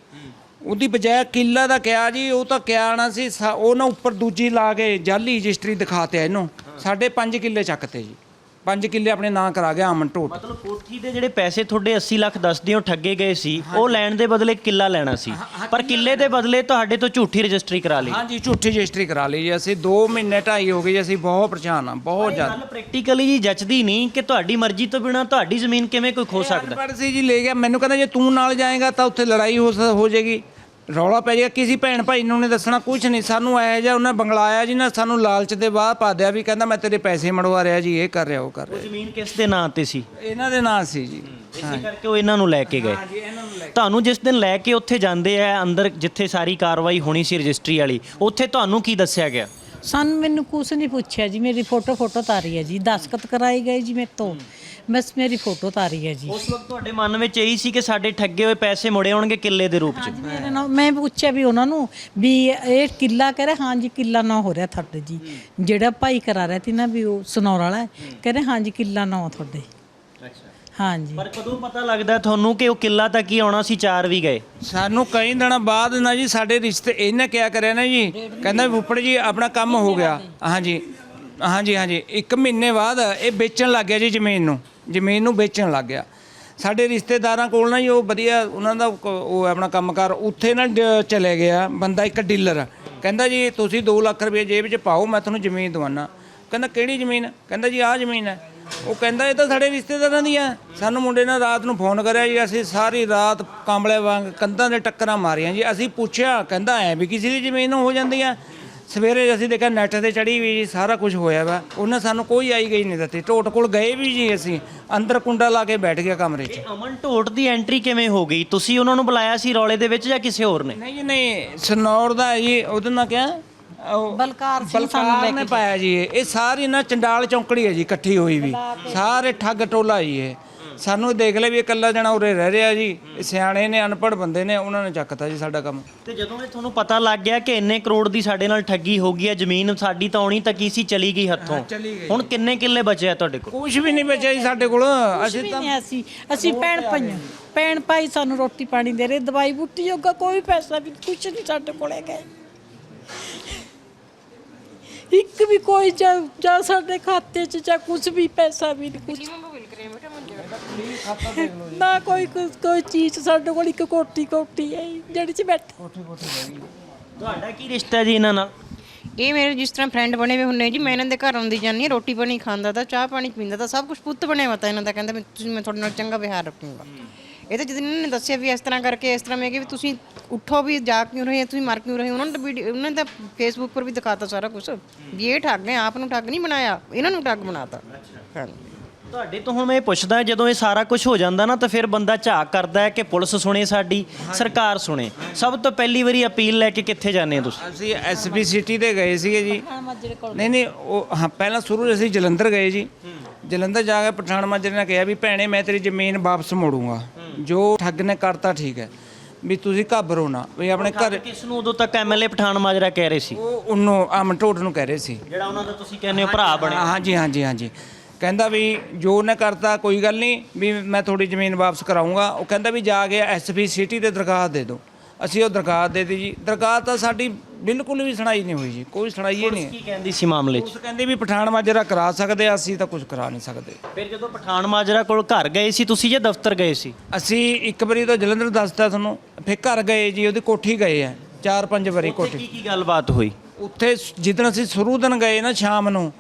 ਉਹਦੀ ਬਜਾਏ ਕਿੱਲਾ ਦਾ ਕਿਹਾ ਜੀ ਉਹ ਤਾਂ ਕਿਆ ਆਣਾ ਸੀ ਸਾ- ਉਹ ਨਾ ਉੱਪਰ ਦੂਜੀ ਲਾ ਕੇ ਜਾਲੀ ਰਜਿਸਟਰੀ ਦਿਖਾਤੇ ਇਹਨੂੰ। ਸਾਡੇ 5 ਕਿੱਲੇ ਚੱਕਤੇ ਜੀ। 5 ਕਿੱਲੇ ਆਪਣੇ ਨਾਂ ਕਰਾ ਗਿਆ ਅਮਨ ਟੋਟ ਮਤਲਬ ਕੋਠੀ ਦੇ ਜਿਹੜੇ ਪੈਸੇ ਤੁਹਾਡੇ 80 ਲੱਖ ਦੱਸਦੇ ਹੋ ਠੱਗੇ ਗਏ ਸੀ ਉਹ ਲੈਣ ਦੇ ਬਦਲੇ ਕਿੱਲਾ ਲੈਣਾ ਸੀ। ਪਰ ਕਿੱਲੇ ਦੇ ਬਦਲੇ ਤੁਹਾਡੇ ਤੋਂ ਝੂਠੀ ਰਜਿਸਟਰੀ ਕਰਾ ਲਈ। ਹਾਂਜੀ ਝੂਠੀ ਰਜਿਸਟਰੀ ਕਰਾ ਲਈ ਜੀ। ਅਸੀਂ 2 ਮਹੀਨੇ ਢਾਈ ਹੋ ਗਏ ਜੀ ਅਸੀਂ ਬਹੁਤ ਪਰੇਸ਼ਾਨ ਆ ਬਹੁਤ ਜ਼ਿਆਦਾ। ਗੱਲ ਪ੍ਰੈਕਟੀਕਲੀ ਜੀ ਜੱਚਦੀ ਨਹੀਂ ਕਿ ਤੁਹਾਡੀ ਮਰਜ਼ੀ ਤੋਂ ਬਿਨਾ ਤੁਹਾਡੀ ਜ਼ਮੀਨ ਕਿਵੇਂ ਕੋਈ ਖੋ ਸਕਦਾ। ਅਨਪੜ੍ਹ ਸੀ ਜੀ ਲੈ ਗਿਆ। ਮੈਨੂੰ ਕਹਿੰਦਾ ਜੇ ਤੂੰ ਨਾਲ ਜਾਏਗਾ ਤਾਂ ਉੱਥੇ ਲੜਾਈ ਹੋ ਸ- ਹੋ ਜਾਏਗੀ। ਰੌਲਾ ਪੈ ਜਾਏਗਾ ਕਿਸੇ ਭੈਣ ਭਾਈ ਨੂੰ ਨਹੀਂ ਦੱਸਣਾ? ਕੁਝ ਨਹੀਂ ਸਾਨੂੰ ਆਇਆ ਜਾਂ ਉਹਨੇ ਬੰਗਲਾਇਆ ਜੀ ਨਾ ਸਾਨੂੰ ਲਾਲਚ ਦੇ ਬਾਅਦ ਪਾ ਦਿਆ ਵੀ ਕਹਿੰਦਾ ਮੈਂ ਤੇਰੇ ਪੈਸੇ ਮੜਵਾ ਰਿਹਾ ਜੀ ਇਹ ਕਰ ਰਿਹਾ ਉਹ ਕਰ ਉਹ ਰਿਹਾ ਜ਼ਮੀਨ ਕਿਸ ਦੇ ਨਾਂ ਤੇ ਸੀ? ਇਹਨਾਂ ਦੇ ਨਾਂ ਸੀ ਜੀ। ਇਸੇ ਕਰਕੇ ਉਹ ਇਹਨਾਂ ਨੂੰ ਲੈ ਕੇ ਗਏ। ਹਾਂਜੀ ਇਹਨਾਂ ਨੂੰ ਲੈ ਤੁਹਾਨੂੰ ਜਿਸ ਦਿਨ ਲੈ ਕੇ ਉੱਥੇ ਜਾਂਦੇ ਆ ਅੰਦਰ ਜਿੱਥੇ ਸਾਰੀ ਕਾਰਵਾਈ ਹੋਣੀ ਸੀ ਰਜਿਸਟਰੀ ਵਾਲੀ ਉੱਥੇ ਤੁਹਾਨੂੰ ਕੀ ਦੱਸਿਆ ਗਿਆ? ਸਾਨੂੰ ਮੈਨੂੰ ਕੁਛ ਨਹੀਂ ਪੁੱਛਿਆ ਜੀ ਮੇਰੀ ਫੋਟੋ ਫੋਟੋ ਤਾਰੀ ਹੈ ਜੀ ਦਸਖਤ ਕਰਾਈ ਗਈ ਜੀ ਮੇਰੇ ਤੋਂ। ਬਸ ਮੇਰੀ ਫੋਟੋ ਤਾਰੀ ਹੈ ਜੀ। ਉਸ ਵਕਤ ਤੁਹਾਡੇ ਮਨ ਵਿੱਚ ਇਹੀ ਸੀ ਕਿ ਸਾਡੇ ਠੱਗੇ ਹੋਏ ਪੈਸੇ ਮੁੜੇ ਆਉਣਗੇ ਕਿੱਲੇ ਦੇ ਰੂਪ 'ਚ? ਹਾਂਜੀ ਮੇਰੇ ਨਾਲ ਮੈਂ ਪੁੱਛਿਆ ਵੀ ਉਹਨਾਂ ਨੂੰ ਵੀ ਇਹ ਕਿੱਲਾ ਕਹ ਰਹੇ ਹਾਂਜੀ ਕਿੱਲਾ ਨਾ ਹੋ ਰਿਹਾ ਤੁਹਾਡੇ ਜੀ। ਜਿਹੜਾ ਭਾਈ ਕਰਾ ਰਿਹਾ ਸੀ ਨਾ ਵੀ ਉਹ ਸਨੌਰ ਵਾਲਾ ਹੈ, ਕਹਿੰਦੇ ਹਾਂਜੀ ਕਿੱਲਾ ਨਾ ਤੁਹਾਡੇ। ਅੱਛਾ। ਹਾਂਜੀ। ਪਰ ਕਦੋਂ ਪਤਾ ਲੱਗਦਾ ਤੁਹਾਨੂੰ ਕਿ ਉਹ ਕਿੱਲਾ ਤੱਕ ਹੀ ਆਉਣਾ ਸੀ ਚਾਰ ਵੀ ਗਏ? ਸਾਨੂੰ ਕਈ ਦਿਨਾਂ ਬਾਅਦ ਨਾ ਜੀ ਸਾਡੇ ਰਿਸ਼ਤੇ ਇਹਨੇ ਕਿਆ ਕਰਿਆ ਨਾ ਜੀ ਕਹਿੰਦਾ ਫੁੱਫੜ ਜੀ ਆਪਣਾ ਕੰਮ ਹੋ ਗਿਆ। ਹਾਂਜੀ ਹਾਂਜੀ ਹਾਂਜੀ। ਇੱਕ ਮਹੀਨੇ ਬਾਅਦ ਇਹ ਵੇਚਣ ਲੱਗ ਗਿਆ ਜੀ ਜ਼ਮੀਨ ਨੂੰ। ਜ਼ਮੀਨ ਨੂੰ ਵੇਚਣ ਲੱਗ ਗਿਆ। ਸਾਡੇ ਰਿਸ਼ਤੇਦਾਰਾਂ ਕੋਲ ਨਾ ਜੀ ਉਹ ਵਧੀਆ ਉਹਨਾਂ ਦਾ ਕ- ਉਹ ਆਪਣਾ ਕੰਮਕਾਰ ਉੱਥੇ ਨਾ ਡ- ਚਲੇ ਗਿਆ, ਬੰਦਾ ਇੱਕ ਡੀਲਰ। ਕਹਿੰਦਾ ਜੀ, ਤੁਸੀਂ 2 ਲੱਖ ਰੁਪਏ ਜੇਬ 'ਚ ਪਾਓ, ਮੈਂ ਤੁਹਾਨੂੰ ਜ਼ਮੀਨ ਦਵਾਨਾ। ਕਹਿੰਦਾ, ਕਿਹੜੀ ਜ਼ਮੀਨ? ਕਹਿੰਦਾ, ਜੀ, ਆਹ ਜ਼ਮੀਨ ਹੈ। ਉਹ ਕਹਿੰਦਾ, ਇਹ ਤਾਂ ਸਾਡੇ ਰਿਸ਼ਤੇਦਾਰਾਂ ਦੀ ਹੈ। ਸਾਨੂੰ ਮੁੰਡੇ ਨੇ ਰਾਤ ਨੂੰ ਫੋਨ ਕਰਿਆ ਜੀ, ਅਸੀਂ ਸਾਰੀ ਰਾਤ ਕਾਂਬਲੇ ਵਾਂਗ ਕੰਧਾਂ ਦੇ ਟੱਕਰਾਂ ਮਾਰੀਆਂ ਜੀ। ਅਸੀਂ ਪੁੱਛਿਆ, ਕਹਿੰਦਾ, ਐ ਵੀ ਕਿਸੇ ਦੀ ਜ਼ਮੀਨ ਹੋ ਜਾਂਦੀ ਹੈ? ਸਵੇਰੇ ਅਸੀਂ ਦੇਖਿਆ ਨੈਟ ਤੇ ਚੜੀ ਵੀ ਜੀ ਸਾਰਾ ਕੁਝ ਹੋਇਆ ਵਾ। ਉਹਨੇ ਸਾਨੂੰ ਕੋਈ ਆਈ ਗਈ ਨਹੀਂ ਦਿੱਤੀ। ਟੋਟ ਕੋਲ ਗਏ ਵੀ ਜੀ ਅਸੀਂ। ਅੰਦਰ ਕੁੰਡਾ ਲਾ ਕੇ ਬੈਠ ਗਿਆ ਕਮਰੇ 'ਚ। ਅਮਨ ਢੋਟ ਦੀ ਐਂਟਰੀ ਕਿਵੇਂ ਹੋ ਗਈ? ਤੁਸੀਂ ਉਹਨਾਂ ਨੂੰ ਬੁਲਾਇਆ ਸੀ ਰੌਲੇ ਦੇ ਵਿੱਚ ਜਾਂ ਕਿਸੇ ਹੋਰ ਨੇ? ਨਹੀਂ ਜੀ ਨਹੀਂ ਸਨੌਰ ਦਾ ਜੀ ਉਹਦੇ ਨਾਲ ਕਿਹਾ ਉਹ ਬਲਕਾਰ ਸਿੰਘ ਸਾਨੂੰ ਬਲਕਾਰ ਲੈ ਨੇ ਪਾਇਆ ਜੀ। ਇਹ ਇਹ ਸਾਰੀ ਨਾ ਚੰਡਾਲ ਚੌਂਕੜੀ ਹੈ ਜੀ ਇਕੱਠੀ ਹੋਈ ਵੀ। ਸਾਰੇ ਠੱਗ ਟੋਲਾ ਜੀ ਇਹ। ਸਾਨੂੰ ਦੇਖ ਲਿਆ ਵੀ ਇਕੱਲਾ ਜਣਾ ਉਰੇ ਰਹਿ ਰਿਹਾ ਜੀ। ਇਹ ਸਿਆਣੇ ਨੇ ਅਨਪੜ੍ਹ ਬੰਦੇ ਨੇ ਉਹਨਾਂ ਨੇ ਚੱਕਤਾ ਜੀ ਸਾਡਾ ਕੰਮ। ਤੇ ਜਦੋਂ ਇਹ ਤੁਹਾਨੂੰ ਪਤਾ ਲੱਗ ਗਿਆ ਕਿ ਇੰਨੇ ਕਰੋੜ ਦੀ ਸਾਡੇ ਨਾਲ ਠੱਗੀ ਹੋ ਗਈ ਹੈ ਜ਼ਮੀਨ ਸਾਡੀ ਤਾਂ ਆਉਣੀ ਤਾਂ ਕੀ ਸੀ ਚਲੀ ਗਈ ਹੱਥੋਂ? ਚਲੀ ਗਈ। ਹੁਣ ਕਿੰਨੇ ਕਿੱਲੇ ਬਚੇ ਆ ਤੁਹਾਡੇ ਕੋਲ? ਕੁਝ ਵੀ ਨਹੀਂ ਬਚਿਆ ਜੀ ਸਾਡੇ ਕੋਲ। ਅਸੀਂ ਤਾਂ ਨਹੀਂ ਅਸੀਂ ਅਸੀਂ ਭੈਣ ਭਾਈਆਂ ਭੈਣ ਭਾਈ ਸਾਨੂੰ ਰੋਟੀ ਪਾਣੀ ਦੇ ਰਹੇ ਦਵਾਈ ਬੂਟੀ ਜੋਗਾ ਕੋਈ ਪੈਸਾ ਵੀ ਕੁਛ ਨਹੀਂ ਸਾਡੇ ਕੋਲੇ ਗਏ ਇੱਕ ਵੀ ਕੋਈ ਜਾਂ ਜਾਂ ਸਾਡੇ ਖਾਤੇ 'ਚ ਜਾਂ ਕੁਝ ਵੀ ਪੈਸਾ ਵੀ ਨਹੀਂ ਕੁਛ ਨਾ ਕੋਈ ਕੋਈ ਕੋਈ ਚੀਜ਼ ਸਾਡੇ ਕੋਲ ਇੱਕ ਕੋਟੀ ਕੋਟੀ ਹੈ ਜਿਹੜੀ 'ਚ ਬੈਠੇ ਤੁਹਾਡਾ ਕੀ ਰਿਸ਼ਤਾ ਹੈ ਜੀ ਇਹਨਾਂ ਨਾਲ? ਇਹ ਮੇਰੇ ਜਿਸ ਤਰ੍ਹਾਂ ਫਰੈਂਡ ਬਣੇ ਹੋਏ ਹੁੰਨੇ ਜੀ ਮੈਂ ਇਹਨਾਂ ਦੇ ਘਰ ਆਉਂਦੀ ਜਾਂਦੀ ਹਾਂ ਰੋਟੀ ਪਾਣੀ ਖਾਂਦਾ ਤਾਂ ਚਾਹ ਪਾਣੀ ਪੀਂਦਾ ਤਾਂ ਸਭ ਕੁਝ ਪੁੱਤ ਬਣਿਆ ਹੋਇਆ ਤਾਂ ਇਹਨਾਂ ਦਾ ਕਹਿੰਦਾ ਮੈਂ ਤੁਸੀਂ ਮੈਂ ਤੁਹਾਡੇ ਨਾਲ ਚੰਗਾ ਵਿਹਾਰ ਰੱਖੂੰਗਾ। ਇਹ ਤਾਂ ਜਦੋਂ ਇਹਨਾਂ ਨੇ ਦੱਸਿਆ ਵੀ ਇਸ ਤਰ੍ਹਾਂ ਕਰਕੇ ਇਸ ਤਰ੍ਹਾਂ ਮੈਂ ਕਿਹਾ ਵੀ ਤੁਸੀਂ ਉੱਠੋ ਵੀ ਜਾ ਕਿਉਂ ਰਹੇ ਹੋ, ਤੁਸੀਂ ਮਰ ਕਿਉਂ ਰਹੇ ਹੋ? ਉਹਨਾਂ ਨੇ ਤਾਂ ਵੀਡੀਓ ਉਹਨਾਂ ਨੇ ਤਾਂ ਫੇਸਬੁੱਕ ਪਰ ਵੀ ਦਿਖਾਤਾ ਸਾਰਾ ਕੁਝ ਵੀ ਇਹ ਠੱਗ ਨੇ ਆਪ ਨੂੰ ਠੱਗ ਨਹੀਂ ਬਣਾਇਆ ਇਹਨਾਂ ਨੂੰ ਠੱਗ ਬਣਾਤਾ। ਹਾਂਜੀ। ਤੁਹਾਡੇ ਤੋਂ ਹੁਣ ਮੈਂ ਇਹ ਪੁੱਛਦਾ ਜਦੋਂ ਇਹ ਸਾਰਾ ਕੁਝ ਹੋ ਜਾਂਦਾ ਨਾ ਤਾਂ ਫਿਰ ਬੰਦਾ ਝਾਕ ਕਰਦਾ ਹੈ ਕਿ ਪੁਲਿਸ ਸੁਣੇ ਸਾਡੀ ਸਰਕਾਰ ਸੁਣੇ। ਸਭ ਤੋਂ ਪਹਿਲੀ ਵਾਰੀ ਅਪੀਲ ਲੈ ਕੇ ਕਿੱਥੇ ਜਾਂਦੇ ਹੋ ਤੁਸੀਂ? ਅਸੀਂ ਐਸਪੀ ਸਿਟੀ ਤੇ ਗਏ ਸੀਗੇ ਜੀ। ਨਹੀਂ ਨਹੀਂ ਉਹ ਹਾਂ ਪਹਿਲਾਂ ਸ਼ੁਰੂ 'ਚ ਅਸੀਂ ਜਲੰਧਰ ਗਏ ਜੀ। ਜਲੰਧਰ ਜਾ ਕੇ ਪਠਾਨ ਮਾਜਰੇ ਨੇ ਕਿਹਾ ਵੀ ਭੈਣੇ ਮੈਂ ਤੇਰੀ ਜ਼ਮੀਨ ਵਾਪਸ ਮੋੜੂੰਗਾ। ਜੋ ਠੱਗ ਨੇ ਕਰਤਾ ਠੀਕ ਹੈ। ਵੀ ਤੁਸੀਂ ਘਾਬਰੋ ਨਾ ਵੀ ਆਪਣੇ ਘਰ ਕਿਸ ਨੂੰ ਉਦੋਂ ਤੱਕ ਐਮਐਲਏ ਪਠਾਨ ਮਾਜਰਾ ਕਹਿ ਰਹੇ ਸੀ? ਉਹ ਉਹਨੂੰ ਆਮ ਢੋਟ ਨੂੰ ਕਹਿ ਰਹੇ ਸੀ। ਜਿਹੜਾ ਉਹਨਾਂ ਦਾ ਤੁਸੀਂ ਕਹਿੰਦੇ ਹੋ ਭਰਾ ਬਣੇ ਹਾਂਜੀ ਹਾਂਜੀ ਹਾਂਜੀ। ਕਹਿੰਦਾ ਵੀ ਜੋ ਉਹਨੇ ਕਰਤਾ ਕੋਈ ਗੱਲ ਨਹੀਂ ਵੀ ਮੈਂ ਤੁਹਾਡੀ ਜ਼ਮੀਨ ਵਾਪਸ ਕਰਾਉਂਗਾ ਉਹ ਕਹਿੰਦਾ ਵੀ ਜਾ ਕੇ ਐਸਪੀ ਸਿਟੀ ਤੇ ਦਰਖਾਸਤ ਦੇ ਦਿਓ। ਅਸੀਂ ਉਹ ਦਰਖਾਸਤ ਦੇ ਦਿੱਤੀ ਜੀ। ਦਰਖਾਸਤ ਤਾਂ ਸਾਡੀ ਬਿਲਕੁਲ ਵੀ ਸੁਣਾਈ ਨਹੀਂ ਹੋਈ ਜੀ। ਕੋਈ ਸੁਣਾਈ ਹੀ ਨਹੀਂ। ਕੀ ਕਹਿੰਦੀ ਸੀ ਮਾਮਲੇ 'ਚ? ਉਸ ਕਹਿੰਦੇ ਵੀ ਪਠਾਨ ਮਾਜਰਾ ਕਰਾ ਸਕਦੇ ਆ ਅਸੀਂ ਤਾਂ ਕੁਝ ਕਰਾ ਨਹੀਂ ਸਕਦੇ। ਫਿਰ ਜਦੋਂ ਪਠਾਨ ਮਾਜਰਾ ਕੋਲ ਘਰ ਗਏ ਸੀ ਤੁਸੀਂ ਜੇ ਦਫ਼ਤਰ ਗਏ ਸੀ? ਅਸੀਂ ਇੱਕ ਵਾਰੀ ਤਾਂ ਜਲੰਧਰ ਦੱਸਤਾ ਤੁਹਾਨੂੰ ਫਿਰ ਘਰ ਗਏ ਜੀ ਉਹਦੀ ਕੋਠੀ ਗਏ ਆ। ਚਾਰ ਪੰਜ ਵਾਰੀ ਉੱਥੇ ਕੋਠੀ। ਕੀ ਕੀ ਗੱਲਬਾਤ ਹੋਈ? ਉੱਥੇ ਜਿੱਦਣ ਅਸੀਂ ਸ਼ੁਰੂ ਦਿਨ ਗਏ ਨਾ ਸ਼ਾਮ ਨੂੰ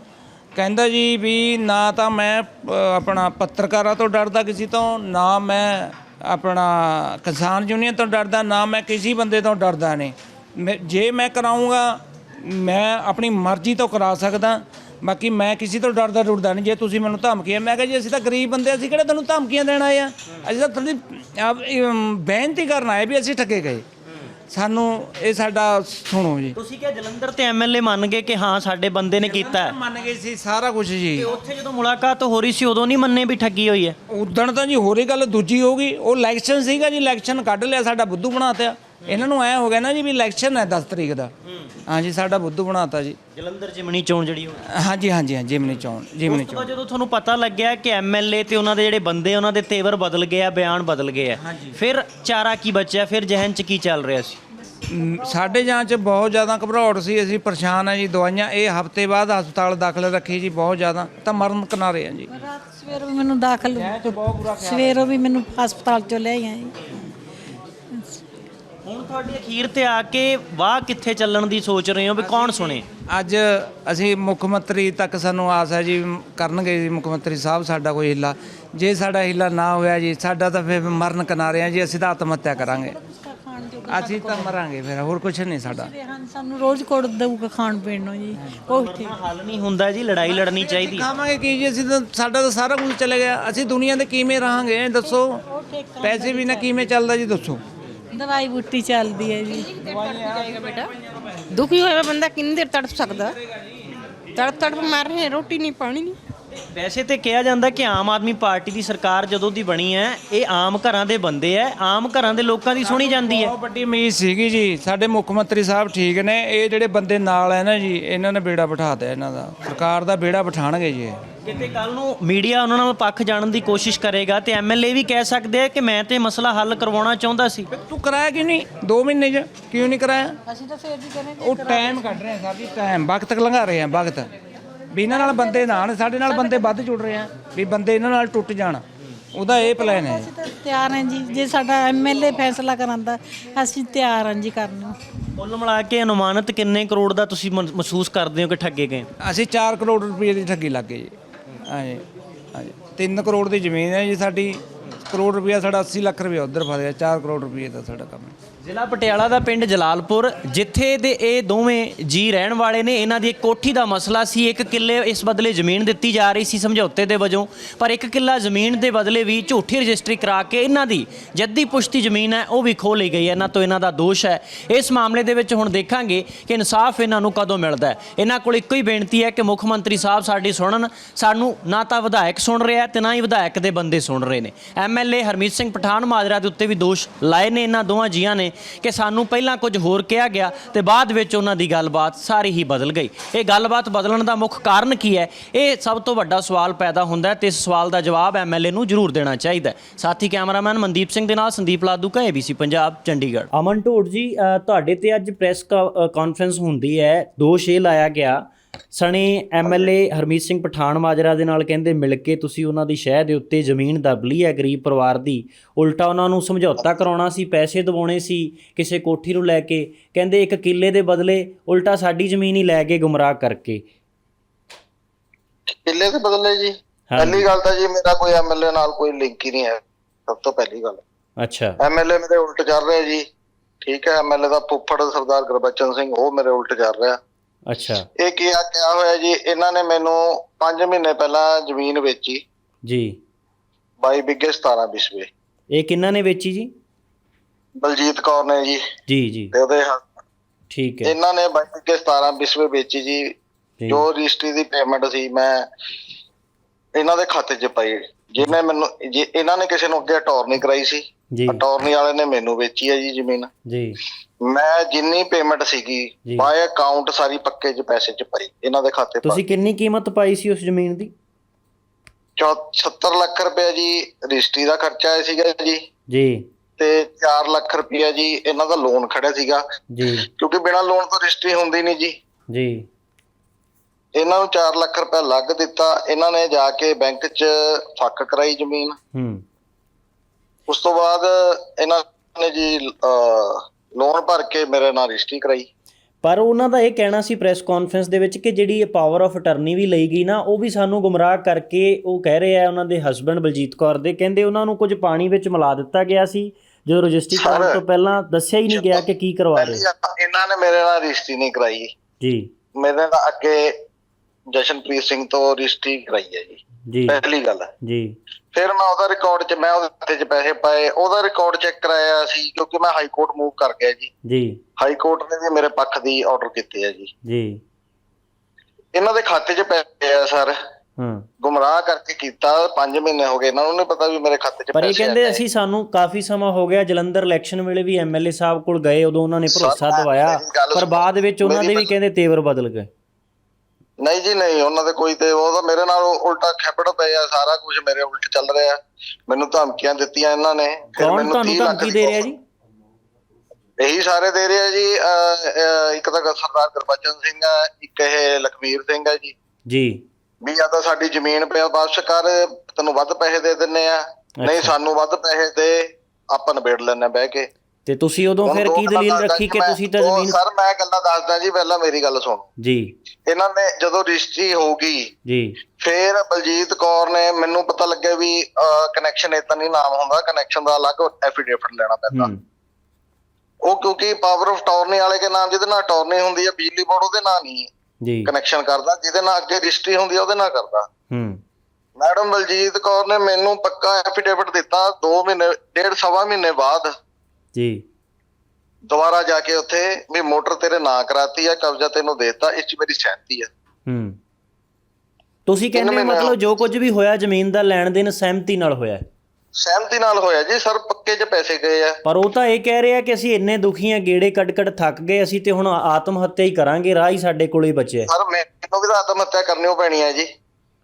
ਕਹਿੰਦਾ ਜੀ ਵੀ ਨਾ ਤਾਂ ਮੈਂ ਅ, ਆਪਣਾ ਪੱਤਰਕਾਰਾਂ ਤੋਂ ਡਰਦਾ ਕਿਸੇ ਤੋਂ ਨਾ ਮੈਂ ਆਪਣਾ ਕਿਸਾਨ ਯੂਨੀਅਨ ਤੋਂ ਡਰਦਾ ਨਾ ਮੈਂ ਕਿਸੇ ਬੰਦੇ ਤੋਂ ਡਰਦਾ ਨਹੀਂ। ਮੈਂ- ਜੇ ਮੈਂ ਕਰਾਉਂਗਾ ਮੈਂ ਆਪਣੀ ਮਰਜ਼ੀ ਤੋਂ ਕਰਾ ਸਕਦਾ ਬਾਕੀ ਮੈਂ ਕਿਸੇ ਤੋਂ ਡਰਦਾ ਡੁਰਦਾ ਨਹੀਂ। ਜੇ ਤੁਸੀਂ ਮੈਨੂੰ ਧਮਕੀਆਂ ਮੈਂ ਕਿਹਾ ਜੀ ਅਸੀਂ ਤਾਂ ਗਰੀਬ ਬੰਦੇ ਅਸੀਂ ਕਿਹੜੇ ਤੁਹਾਨੂੰ ਧਮਕੀਆਂ ਦੇਣ ਆਏ ਆ? ਅਸੀਂ ਤਾਂ ਤੁਹਾਡੀ ਆਪ, ਅਮ, ਬੇਨਤੀ ਕਰਨ ਆਏ ਵੀ ਅਸੀਂ ਠੱਗੇ ਗਏ। ਸਾਨੂੰ ਇਹ ਸਾਡਾ ਸੁਣੋ ਜੀ। ਤੁਸੀਂ ਕਿਹਾ ਜਲੰਧਰ ਤੇ ਐਮਐਲਏ ਮੰਨ ਗਏ ਕਿ ਹਾਂ ਸਾਡੇ ਬੰਦੇ ਨੇ ਕੀਤਾ ਹੈ। ਮੰਨ ਗਏ ਸੀ ਸਾਰਾ ਕੁਝ ਜੀ। ਤੇ ਉੱਥੇ ਜਦੋਂ ਮੁਲਾਕਾਤ ਹੋ ਰਹੀ ਸੀ ਉਦੋਂ ਨਹੀਂ ਮੰਨੇ ਵੀ ਠੱਗੀ ਹੋਈ ਹੈ? ਉਦਣ ਤਾਂ ਜੀ ਹੋਰ ਗੱਲ ਦੂਜੀ ਹੋ ਗਈ। ਉਹ ਇਲੈਕਸ਼ਨ ਸੀਗਾ ਜੀ ਇਲੈਕਸ਼ਨ ਕੱਢ ਲਿਆ ਸਾਡਾ ਬੁੱਧੂ ਬਣਾਤਿਆ ਇਹਨਾਂ ਨੂੰ ਐ ਹੋ ਗਿਆ ਨਾ ਜੀ ਵੀ ਇਲੈਕਸ਼ਨ ਹੈ 10 ਤਰੀਕ ਦਾ। ਹਾਂਜੀ ਸਾਡਾ ਬੁੱਧੂ ਬਣਾਤਾ ਜੀ। ਜਲੰਧਰ ਜਿਮਣੀ ਚੋਣ ਜਿਹੜੀ ਹੋਈ। ਹਾਂਜੀ ਹਾਂਜੀ ਹਾਂ ਜਿਮਨੀ ਚੌਣ ਜਿਮਨੀ ਚੌਣ। ਜਦੋਂ ਤੁਹਾਨੂੰ ਪਤਾ ਲੱਗਿਆ ਕਿ ਐਮਐਲਏ ਤੇ ਉਹਨਾਂ ਦੇ ਜਿਹੜੇ ਬੰਦੇ ਉਹਨਾਂ ਦੇ ਤੇਵਰ ਬਦਲ ਗਏ ਆ ਬਿਆਨ ਬਦਲ ਗਏ ਆ। ਫਿਰ ਚਾਰਾ ਕੀ ਬਚਿਆ? ਫਿਰ ਜ਼ਹਿਨ 'ਚ ਕੀ ਚੱਲ ਰਿਹਾ ਸੀ? ਮ, ਸਾਡੇ ਜਾਂਚ ਚ ਬਹੁਤ ਜ਼ਿਆਦਾ ਘਬਰਾਹਟ ਸੀ ਅਸੀਂ ਪਰੇਸ਼ਾਨ ਆ ਜੀ ਦਵਾਈਆਂ ਇਹ ਹਫ਼ਤੇ ਬਾਅਦ ਹਸਪਤਾਲ ਦਾਖਲ ਰੱਖੀ ਜੀ ਬਹੁਤ ਜ਼ਿਆਦਾ। ਤਾਂ ਮਰਨ ਕਿਨਾਰੇ ਆ ਜੀ। ਰਾਤ ਸਵੇਰੋਂ ਵੀ ਮੈਨੂੰ ਦਾਖਲ ਸਵੇਰੋਂ ਵੀ ਮੈਨੂੰ ਹਸਪਤਾਲ ਚੋਂ ਲੈ ਆਏ ਜੀ। ਹੁਣ ਤੁਹਾਡੀ ਅਖੀਰ ਤੇ ਆ ਕੇ ਵਾਹ ਕਿੱਥੇ ਚੱਲਣ ਦੀ ਸੋਚ ਰਹੇ ਹੋ ਵੀ ਕੌਣ ਸੁਣੇ? ਅੱਜ ਅਸੀਂ ਮੁੱਖ ਮੰਤਰੀ ਤੱਕ ਸਾਨੂੰ ਆਸ ਹੈ ਜੀ ਕਰਨਗੇ ਜੀ ਮੁੱਖ ਮੰਤਰੀ ਸਾਹਿਬ ਸਾਡਾ ਕੋਈ ਹਿੱਲਾ। ਜੇ ਸਾਡਾ ਹਿੱਲਾ ਨਾ ਹੋਇਆ ਜੀ ਸਾਡਾ ਤਾਂ ਫਿਰ ਮਰਨ ਕਿਨਾਰੇ ਆ ਜੀ ਅਸੀਂ ਤਾਂ ਆਤਮ ਹੱਤਿਆ ਕਰਾਂਗੇ। ਅਸੀਂ ਤਾਂ ਮਰਾਂਗੇ ਫਿਰ ਹੋਰ ਕੁਝ ਨਹੀਂ ਸਾਡਾ। ਸਾਨੂੰ ਰੋਜ਼ ਕੋੜ ਦਊਗਾ ਖਾਣ ਪੀਣ ਨੂੰ ਜੀ ਉਹ ਠੀਕ ਹੱਲ ਨਹੀਂ ਹੁੰਦਾ ਜੀ ਲੜਾਈ ਲੜਨੀ ਚਾਹੀਦੀ। ਖਾਵਾਂਗੇ ਕੀ ਜੀ ਅਸੀਂ ਤਾਂ ਸਾਡਾ ਤਾਂ ਸਾਰਾ ਕੁਝ ਚਲੇ ਗਿਆ। ਅਸੀਂ ਦੁਨੀਆ ਦੇ ਕਿਵੇਂ ਰਹਾਂਗੇ ਦੱਸੋ। ਪੈਸੇ ਵੀ ਨਾ ਕਿਵੇਂ ਚੱਲਦਾ ਜੀ ਦੱਸੋ। ਦਵਾਈ ਬੂਟੀ ਚੱਲਦੀ ਹੈ ਜੀ। ਜਾਏਗਾ ਬੇਟਾ ਦੁਖੀ ਹੋਇਆ ਬੰਦਾ ਕਿੰਨੀ ਦੇਰ ਤੜਪ ਸਕਦਾ? ਤੜਪ ਤੜਪ ਮਰ ਰਹੇ ਰੋਟੀ ਨਹੀਂ ਪਾਣੀ ਨਹੀਂ। ਵੈਸੇ ਤੇ ਕਿਹਾ ਜਾਂਦਾ ਕਿ ਆਮ ਆਦਮੀ ਪਾਰਟੀ ਦੀ ਸਰਕਾਰ ਜਦੋਂ ਦੀ ਬਣੀ ਹੈ ਇਹ ਆਮ ਘਰਾਂ ਦੇ ਬੰਦੇ ਐ ਆਮ ਘਰਾਂ ਦੇ ਲੋਕਾਂ ਦੀ ਸੁਣੀ ਜਾਂਦੀ ਹੈ। ਬਹੁਤ ਵੱਡੀ ਉਮੀਦ ਸੀਗੀ ਜੀ। ਸਾਡੇ ਮੁੱਖ ਮੰਤਰੀ ਸਾਹਿਬ ਠੀਕ ਨੇ। ਇਹ ਜਿਹੜੇ ਬੰਦੇ ਨਾਲ ਹੈ ਨਾ ਜੀ ਇਹਨਾਂ ਨੇ ਬੇੜਾ ਬਿਠਾ ਦਿਆ ਇਹਨਾਂ ਦਾ। ਸਰਕਾਰ ਦਾ ਬੇੜਾ ਬਿਠਾਣਗੇ ਜੀ ਇਹ। ਕਿਤੇ ਕੱਲ ਨੂੰ ਮੀਡੀਆ ਉਹਨਾਂ ਨਾਲ ਪੱਖ ਜਾਣਨ ਦੀ ਕੋਸ਼ਿਸ਼ ਕਰੇਗਾ ਤੇ ਐਮਐਲਏ ਵੀ ਕਹਿ ਸਕਦੇ ਆ ਕਿ ਮੈਂ ਤੇ ਮਸਲਾ ਹੱਲ ਕਰਵਾਉਣਾ ਚਾਹੁੰਦਾ ਸੀ। ਤੂੰ ਕਰਾਇਆ ਕਿਉਂ ਨਹੀਂ? 2 ਮਹੀਨੇ ਚ? ਕਿਉਂ ਨਹੀਂ ਕਰਾਇਆ? ਅਸੀਂ ਤਾਂ ਫੇਰ ਵੀ ਕਹਿੰਦੇ ਉਹ ਟਾਈਮ ਕੱਢ ਰਹੇ ਆ ਸਾਹਿਬ ਜੀ ਟਾਈਮ ਵਕਤ ਲੰਘਾ ਰਹੇ ਆ ਵਕਤ। ਵੀ ਇਹਨਾਂ ਨਾਲ ਬੰਦੇ ਨਾ ਆਉਣ ਸਾਡੇ ਨਾਲ ਬੰਦੇ ਵੱਧ ਜੁੜ ਰਹੇ ਆ। ਵੀ ਬੰਦੇ ਇਹਨਾਂ ਨਾਲ ਟੁੱਟ ਜਾਣ। ਉਹਦਾ ਇਹ ਪਲਾਨ ਹੈ। ਅਸੀਂ ਤਾਂ ਤਿਆਰ ਹਾਂ ਜੀ। ਜੇ ਸਾਡਾ ਐਮਐਲਏ ਫੈਸਲਾ ਕਰਾਂਦਾ ਅਸੀਂ ਤਿਆਰ ਹਾਂ ਜੀ ਕਰਨ ਨੂੰ। ਕੁੱਲ ਮਿਲਾ ਕੇ ਅਨੁਮਾਨਿਤ ਕਿੰਨੇ ਕਰੋੜ ਦਾ ਤੁਸੀਂ ਮਨ- ਮਹਿਸੂਸ ਕਰਦੇ ਹੋ ਕਿ ਠੱਗੇ ਗਏ ਅਸੀਂ 4 ਕਰੋੜ ਰੁਪਏ ਦੀ ਠੱਗੀ ਲੱਗ ਗਈ ਜੀ। ਹਾਂਜੀ ਹਾਂਜੀ। 3 ਕਰੋੜ ਦੀ ਜ਼ਮੀਨ ਹੈ ਜੀ, ਸਾਡੀ ਕਰੋੜ ਰੁਪਇਆ ਸਾਡਾ 80 ਲੱਖ ਰੁਪਇਆ ਉਧਰ ਫਸ ਗਿਆ 4 ਕਰੋੜ ਰੁਪਏ ਦਾ ਸਾਡਾ ਕੰਮ ਹੈ। ਜ਼ਿਲ੍ਹਾ ਪਟਿਆਲਾ ਦਾ ਪਿੰਡ ਜਲਾਲਪੁਰ, ਜਿੱਥੇ ਦੇ ਇਹ ਦੋਵੇਂ ਜੀ ਰਹਿਣ ਵਾਲੇ ਨੇ, ਇਹਨਾਂ ਦੀ ਇੱਕ ਕੋਠੀ ਦਾ ਮਸਲਾ ਸੀ, ਇੱਕ ਕਿੱਲੇ ਇਸ ਬਦਲੇ ਜ਼ਮੀਨ ਦਿੱਤੀ ਜਾ ਰਹੀ ਸੀ ਸਮਝੌਤੇ ਦੇ ਵਜੋਂ, ਪਰ ਇੱਕ ਕਿੱਲਾ ਜ਼ਮੀਨ ਦੇ ਬਦਲੇ ਵੀ ਝੂਠੀ ਰਜਿਸਟਰੀ ਕਰਾ ਕੇ ਇਹਨਾਂ ਦੀ ਜੱਦੀ ਪੁਸ਼ਤੀ ਜ਼ਮੀਨ ਹੈ, ਉਹ ਵੀ ਖੋਹ ਲਈ ਗਈ ਹੈ, ਇਹਨਾਂ ਤੋਂ ਇਹਨਾਂ ਦਾ ਦੋਸ਼ ਹੈ। ਇਸ ਮਾਮਲੇ ਦੇ ਵਿੱਚ ਹੁਣ ਦੇਖਾਂਗੇ ਕਿ ਇਨਸਾਫ ਇਹਨਾਂ ਨੂੰ ਕਦੋਂ ਮਿਲਦਾ ਹੈ। ਇਹਨਾਂ ਕੋਲ ਇੱਕੋ ਹੀ ਬੇਨਤੀ ਹੈ ਕਿ ਮੁੱਖ ਮੰਤਰੀ ਸਾਹਿਬ ਸਾਡੀ ਸੁਣਨ, ਸਾਨੂੰ ਨਾ ਤਾਂ ਵਿਧਾਇਕ ਸੁਣ ਰਿਹਾ ਤੇ ਨਾ ਹੀ ਵਿਧਾਇਕ ਦੇ ਬੰਦੇ ਸੁਣ ਰਹੇ ਨੇ। ਐਮਐਲਏ ਹਰਮੀਤ ਸਿੰਘ ਪਠਾਨ ਮਾਜਰਾ ਦੇ ਉੱਤੇ ਵੀ ਦੋਸ਼ ਲਾਏ ਨੇ, ਇਹਨਾਂ ਦੋਵਾਂ ਜੀਆਂ ਨੇ। ਕਿ ਸਾਨੂੰ ਪਹਿਲਾਂ ਕੁਝ ਹੋਰ ਕਿਹਾ ਗਿਆ ਤੇ ਬਾਅਦ ਵਿੱਚ ਉਹਨਾਂ ਦੀ ਗੱਲਬਾਤ ਸਾਰੀ ਹੀ ਬਦਲ ਗਈ। ਇਹ ਗੱਲਬਾਤ ਬਦਲਣ ਦਾ ਮੁੱਖ ਕਾਰਨ ਕੀ ਹੈ? ਇਹ ਸਭ ਤੋਂ ਵੱਡਾ ਸਵਾਲ ਪੈਦਾ ਹੁੰਦਾ ਹੈ ਤੇ ਇਸ ਸਵਾਲ ਦਾ ਜਵਾਬ ਐਮਐਲਏ ਨੂੰ ਜ਼ਰੂਰ ਦੇਣਾ ਚਾਹੀਦਾ ਹੈ। ਸਾਥੀ ਕੈਮਰਾਮੈਨ ਮਨਦੀਪ ਸਿੰਘ ਦੇ ਨਾਲ ਸੰਦੀਪ ਲਾਦੂਕਾ ਏਬੀਸੀ ਪੰਜਾਬ, ਚੰਡੀਗੜ੍ਹ। ਅਮਨ ਢੋੜ ਜੀ ਤੁਹਾਡੇ ਤੇ ਅੱਜ ਪ੍ਰੈਸ ਕਾਨਫਰੰਸ ਹੁੰਦੀ ਹੈ। ਦੋਸ਼ ਇਹ ਲਾਇਆ ਗਿਆ ਸਣੇ ਐਮਐਲਏ ਹਰਮੀਤ ਸਿੰਘ ਪਠਾਨ ਮਾਜਰਾ ਦੇ ਨਾਲ ਕਹਿੰਦੇ ਮਿਲ ਕੇ ਤੁਸੀਂ ਉਹਨਾਂ ਦੀ ਸ਼ਹਿ ਦੇ ਉੱਤੇ ਜ਼ਮੀਨ ਦੱਬ ਲਈ ਹੈ ਗਰੀਬ ਪਰਿਵਾਰ ਦੀ। ਉਲਟਾ ਉਹਨਾਂ ਨੂੰ ਸਮਝੌਤਾ ਕਰਾਉਣਾ ਸੀ ਪੈਸੇ ਦਿਵਾਉਣੇ ਸੀ ਕਿਸੇ ਕੋਠੀ ਨੂੰ ਲੈ ਕੇ। ਕਹਿੰਦੇ ਇੱਕ ਕਿੱਲੇ ਦੇ ਬਦਲੇ ਉਲਟਾ ਸਾਡੀ ਜ਼ਮੀਨ ਹੀ ਲੈ ਕੇ ਗੁੰਮਰਾਹ ਕਰਕੇ। ਕਿੱਲੇ ਦੇ ਬਦਲੇ ਜੀ? ਪਹਿਲੀ ਗੱਲ ਤਾਂ ਜੀ ਮੇਰਾ ਕੋਈ ਐਮਐਲਏ ਨਾਲ ਕੋਈ ਲਿੰਕ ਹੀ ਨਹੀਂ ਹੈ ਸਭ ਤੋਂ ਪਹਿਲੀ ਗੱਲ। ਅੱਛਾ। ਐਮਐਲਏ ਮੇਰੇ ਉਲਟ ਚੱਲ ਰਿਹਾ ਜੀ। ਠੀਕ ਹੈ ਐਮਐਲਏ ਦਾ ਫੁੱਫੜ ਸਰਦਾਰ ਗੁਰਬਚਨ ਸਿੰਘ ਉਹ ਮੇਰੇ ਉਲਟ ਚੱਲ ਰਿਹਾ। ਅੱਛਾ। ਇਹ ਕੀ ਆ ਕਿਆ ਹੋਇਆ ਜੀ? ਇਹਨਾਂ ਨੇ ਮੈਨੂੰ 5 ਮਹੀਨੇ ਪਹਿਲਾਂ ਜ਼ਮੀਨ ਵੇਚੀ। ਜੀ। 22 ਬਿੱਗੇ 17 ਬਿਸਵੇ ਇਹ ਕਿੰਨਾ ਨੇ ਵੇਚੀ ਜੀ? ਬਲਜੀਤ ਕੌਰ ਨੇ ਜੀ। ਜੀ ਜੀ। ਤੇ ਉਹਦੇ hus- ਠੀਕ ਹੈ। ਇਹਨਾਂ ਨੇ 22 ਬਿੱਗੇ 17 ਬਿਸਵੇ ਵੇਚੀ ਜੀ। ਜੀ। ਰਜਿਸਟਰੀ ਦੀ ਪੇਮੈਂਟ ਸੀ ਮੈਂ ਇਹਨਾਂ ਦੇ ਖਾਤੇ 'ਚ ਪਾਈ। ਜਿਹਨੇ ਮੈਨੂੰ ਇਹਨਾਂ ਨੇ ਕਿਸੇ ਨੂੰ ਅੱਗੇ ਅਟਾਰਨੀ ਕਰਾਈ ਸੀ। ਜੀ। ਅਟਾਰਨੀ ਵਾਲੇ ਨੇ ਮੈਨੂੰ ਵੇਚੀ ਹੈ ਜੀ ਜ਼ਮੀਨ। ਜੀ। ਮੈਂ ਜਿੰਨੀ ਪੇਮੈਂਟ ਸੀਗੀ। ਬਾਏ ਅਕਾਊਂਟ ਸਾਰੀ ਪੱਕੇ 'ਚ ਪੈਸੇ 'ਚ ਪਾਈ ਇਹਨਾਂ ਦੇ ਖਾਤੇ ਪਾ ਤੁਸੀਂ ਕਿੰਨੀ ਕੀਮਤ ਪਾਈ ਸੀ ਉਸ ਜ਼ਮੀਨ ਦੀ? ਚੌ- 70 ਲੱਖ ਰੁਪਏ ਜੀ ਰਜਿਸਟਰੀ ਦਾ ਖਰਚਾ ਆਇਆ ਸੀਗਾ ਜੀ। ਜੀ। ਤੇ 4 ਲੱਖ ਰੁਪਏ ਜੀ ਇਹਨਾਂ ਦਾ ਲੋਨ ਖੜਿਆ ਸੀਗਾ। ਜੀ। ਕਿਉਂਕਿ ਬਿਨਾਂ ਲੋਨ ਤੋਂ ਰਜਿਸਟਰੀ ਹੁੰਦੀ ਨਹੀਂ ਜੀ। ਜੀ। ਇਹਨਾਂ ਨੂੰ 4 ਲੱਖ ਰੁਪਏ ਲੱਗ ਦਿੱਤਾ। ਇਹਨਾਂ ਨੇ ਜਾ ਕੇ ਬੈਂਕ 'ਚ ਫੱਕ ਕਰਾਈ ਜ਼ਮੀਨ। ਹੂੰ। ਉਸ ਤੋਂ ਬਾਅਦ ਇਹਨਾਂ ਨੇ ਜੀ ਲੋਨ ਭਰ ਕੇ ਮੇਰੇ ਨਾਲ ਰਜਿਸਟਰੀ ਕਰਾਈ। ਪਰ ਉਹਨਾਂ ਦਾ ਇਹ ਕਹਿਣਾ ਸੀ ਪ੍ਰੈਸ ਕਾਨਫਰੰਸ ਦੇ ਵਿੱਚ ਕਿ ਜਿਹੜੀ ਇਹ ਪਾਵਰ ਆਫ ਅਟਰਨੀ ਵੀ ਲਈ ਗਈ ਨਾ ਉਹ ਵੀ ਸਾਨੂੰ ਗੁੰਮਰਾਹ ਕਰਕੇ ਉਹ ਕਹਿ ਰਹੇ ਆ ਉਹਨਾਂ ਦੇ ਹਸਬੰਡ ਬਲਜੀਤ ਕੌਰ ਦੇ ਕਹਿੰਦੇ ਉਹਨਾਂ ਨੂੰ ਕੁਝ ਪਾਣੀ ਵਿੱਚ ਮਿਲਾ ਦਿੱਤਾ ਗਿਆ ਸੀ ਜਦੋਂ ਰਜਿਸਟਰੀ ਕਰਨ ਤੋਂ ਪਹਿਲਾਂ ਦੱਸਿਆ ਹੀ ਨਹੀਂ ਗਿਆ ਕਿ ਕੀ ਕਰਵਾ ਰਹੇ। ਇਹਨਾਂ ਨੇ ਮੇਰੇ ਨਾਲ ਰਜਿਸਟਰੀ ਨਹੀਂ ਕਰਾਈ। ਜੀ। ਮੇਰੇ ਨਾਲ ਅੱਗੇ ਜਸ਼ਨਪ੍ਰੀਤ ਸਿੰਘ ਤੋਂ ਰਜਿਸਟਰੀ ਕਰਾਈ ਹੈ ਜੀ। ਜੀ। ਪਹਿਲੀ ਗੱਲ। ਜੀ। ਫਿਰ ਮੈਂ ਉਹਦਾ ਰਿਕਾਰਡ 'ਚ ਮੈਂ ਉਹਦੇ 'ਚ ਪੈਸੇ ਪਾਏ ਉਹਦਾ ਰਿਕਾਰਡ ਚੈੱਕ ਕਰਾਇਆ ਸੀ ਕਿਉਂਕਿ ਮੈਂ ਹਾਈ ਕੋਰਟ ਮੂਵ ਕਰ ਗਿਆ ਜੀ। ਜੀ। ਹਾਈ ਕੋਰਟ ਨੇ ਵੀ ਮੇਰੇ ਪੱਖ ਦੀ ਆਰਡਰ ਕੀਤੇ ਆ ਜੀ। ਜੀ। ਇਹਨਾਂ ਦੇ ਖਾਤੇ 'ਚ ਪੈਸੇ ਆ ਸਰ। ਹਾਂ। ਗੁੰਮਰਾਹ ਕਰਕੇ ਕੀਤਾ 5 ਮਹੀਨੇ ਹੋ ਗਏ ਇਹਨਾਂ ਨੂੰ ਨਹੀਂ ਪਤਾ ਵੀ ਮੇਰੇ ਖਾਤੇ 'ਚ ਪਰ ਇਹ ਪੈਸੇ ਕਹਿੰਦੇ। ਅਸੀਂ ਸਾਨੂੰ ਕਾਫੀ ਸਮਾਂ ਹੋ ਗਿਆ ਜਲੰਧਰ ਇਲੈਕਸ਼ਨ ਵੇਲੇ ਵੀ ਐਮਐਲਏ ਸਾਹਿਬ ਕੋਲ ਗਏ ਉਦੋਂ ਉਹਨਾਂ ਨੇ ਭਰੋਸਾ ਦਿਵਾਇਆ ਪਰ। ਬਾਅਦ ਵਿੱਚ ਉਹਨਾਂ ਦੇ ਵੀ ਕਹਿੰਦੇ ਤੇਵਰ ਬਦਲ ਗਏ। ਨਹੀਂ ਜੀ ਨਹੀਂ ਉਹਨਾਂ ਦੇ ਕੋਈ ਤੇ ਉਹ ਤਾਂ ਮੇਰੇ ਨਾਲ ਉਲਟਾ ਖੱਪੜ ਪਿਆ ਸਾਰਾ ਕੁਝ ਮੇਰੇ ਉਲਟ ਚੱਲ ਰਿਹਾ। ਮੈਨੂੰ ਧਮਕੀਆਂ ਦਿੱਤੀਆਂ ਇਹਨਾਂ ਨੇ। ਫਿਰ ਕੌਣ ਮੈਨੂੰ ਤੁਹਾਨੂੰ 30 ਲੱਖ ਧਮਕੀ ਦੀ ਰਿਹਾ ਜੀ? ਇਹੀ ਸਾਰੇ ਦੇ ਰਹੇ ਆ ਜੀ ਅਹ, ਅਹ, ਇੱਕ ਤਾਂ ਸਰਦਾਰ ਗੁਰਬਚਨ ਸਿੰਘ ਹੈ ਇੱਕ ਇਹ ਲਖਮੀਰ ਸਿੰਘ ਹੈ ਜੀ। ਜੀ। ਵੀ ਜਾਂ ਤਾਂ ਸਾਡੀ ਜ਼ਮੀਨ ਪਿਆ ਵਾਪਸ ਕਰ ਤੈਨੂੰ ਵੱਧ ਪੈਸੇ ਦੇ ਦਿੰਨੇ ਆ। ਨਹੀਂ। ਸਾਨੂੰ ਵੱਧ ਪੈਸੇ ਦੇ ਆਪਾਂ ਨਿਬੇੜ ਲੈਣੇ ਬਹਿ ਕੇ। ਤੇ ਤੁਸੀਂ ਉਦੋਂ ਫਿਰ ਕੀ ਦਲੀਲ ਰੱਖੀ ਕਿ ਤੁਸੀਂ ਤਾਂ ਜ਼ਮੀਨ ਸਰ ਮੈਂ ਗੱਲਾਂ ਦੱਸਦਾ ਜੀ ਪਹਿਲਾਂ ਮੇਰੀ ਗੱਲ ਸੁਣੋ। ਜੀ। ਇਹਨਾਂ ਨੇ ਜਦੋਂ ਰਜਿਸਟਰੀ ਹੋਊਗੀ ਜੀ। ਫਿਰ ਬਲਜੀਤ ਕੌਰ ਨੇ ਮੈਨੂੰ ਪਤਾ ਲੱਗਿਆ ਵੀ ਕਨੈਕਸ਼ਨ ਇਦਾਂ ਨਹੀਂ ਨਾਮ ਹੁੰਦਾ ਕਨੈਕਸ਼ਨ ਦਾ ਅਲੱਗ ਐਫੀਡੇਵਿਟ ਲੈਣਾ ਪੈਂਦਾ। ਹੂੰ। ਉਹ ਕਿਉਂਕਿ ਪਾਵਰ ਆਫ ਟਾਰਨੀ ਵਾਲੇ ਦੇ ਨਾਮ ਜਿਹਦੇ ਨਾਲ ਟਾਰਨੀ ਹੁੰਦੀ ਹੈ ਬਿਜਲੀ ਬੋਰਡ ਉਹਦੇ ਨਾਲ ਨਹੀਂ ਜੀ। ਕਨੈਕਸ਼ਨ ਕਰਦਾ ਜਿਹਦੇ ਨਾਲ ਅੱਗੇ ਰਜਿਸਟਰੀ ਹੁੰਦੀ ਹੈ ਉਹਦੇ ਨਾਲ ਕਰਦਾ। ਹੂੰ। ਮੈਡਮ ਬਲਜੀਤ ਕੌਰ ਨੇ ਮੈਨੂੰ ਪੱਕਾ ਐਫੀਡੇਵਿਟ ਦਿੱਤਾ 2 ਮਹੀਨੇ ਡੇਢ ਸਵਾ ਮਹੀਨੇ ਬਾਅਦ। ਜੀ। ਦੁਬਾਰਾ ਜਾ ਕੇ ਉੱਥੇ ਵੀ ਮੋਟਰ ਤੇਰੇ ਨਾਂ ਕਰਾਤੀ ਆ ਕਬਜ਼ਾ ਤੈਨੂੰ ਦੇਤਾ ਇਸ ਚ ਮੇਰੀ ਸਹਿਮਤੀ ਹੈ ਹੂੰ। ਤੁਸੀਂ ਕਹਿੰਦੇ ਹੋ ਮਤਲਬ ਜੋ ਕੁਝ ਵੀ ਹੋਇਆ ਜ਼ਮੀਨ ਦਾ ਲੈਣ ਦੇਣ ਸਹਿਮਤੀ ਨਾਲ ਹੋਇਆ। ਹੈ। ਸਹਿਮਤੀ ਨਾਲ ਹੋਇਆ ਜੀ ਸਰ ਪੱਕੇ 'ਚ ਪੈਸੇ ਗਏ ਆ। ਪਰ ਉਹ ਤਾਂ ਇਹ ਕਹਿ ਰਿਹਾ ਕਿ ਅਸੀਂ ਇੰਨੇ ਦੁਖੀ ਆ ਗੇੜੇ ਕੱਢ ਕੱਢ ਥੱਕ ਗਏ ਅਸੀਂ ਤੇ ਹੁਣ ਆਤਮ ਹੱਤਿਆ ਹੀ ਕਰਾਂਗੇ ਰਾਹ ਹੀ ਸਾਡੇ ਕੋਲੇ ਬਚਿਆ। ਸਰ ਮੈਨੂੰ ਵੀ ਤਾਂ ਆਤਮ ਹੱਤਿਆ ਕਰਨੀ ਓ ਪੈਣੀ ਹੈ ਜੀ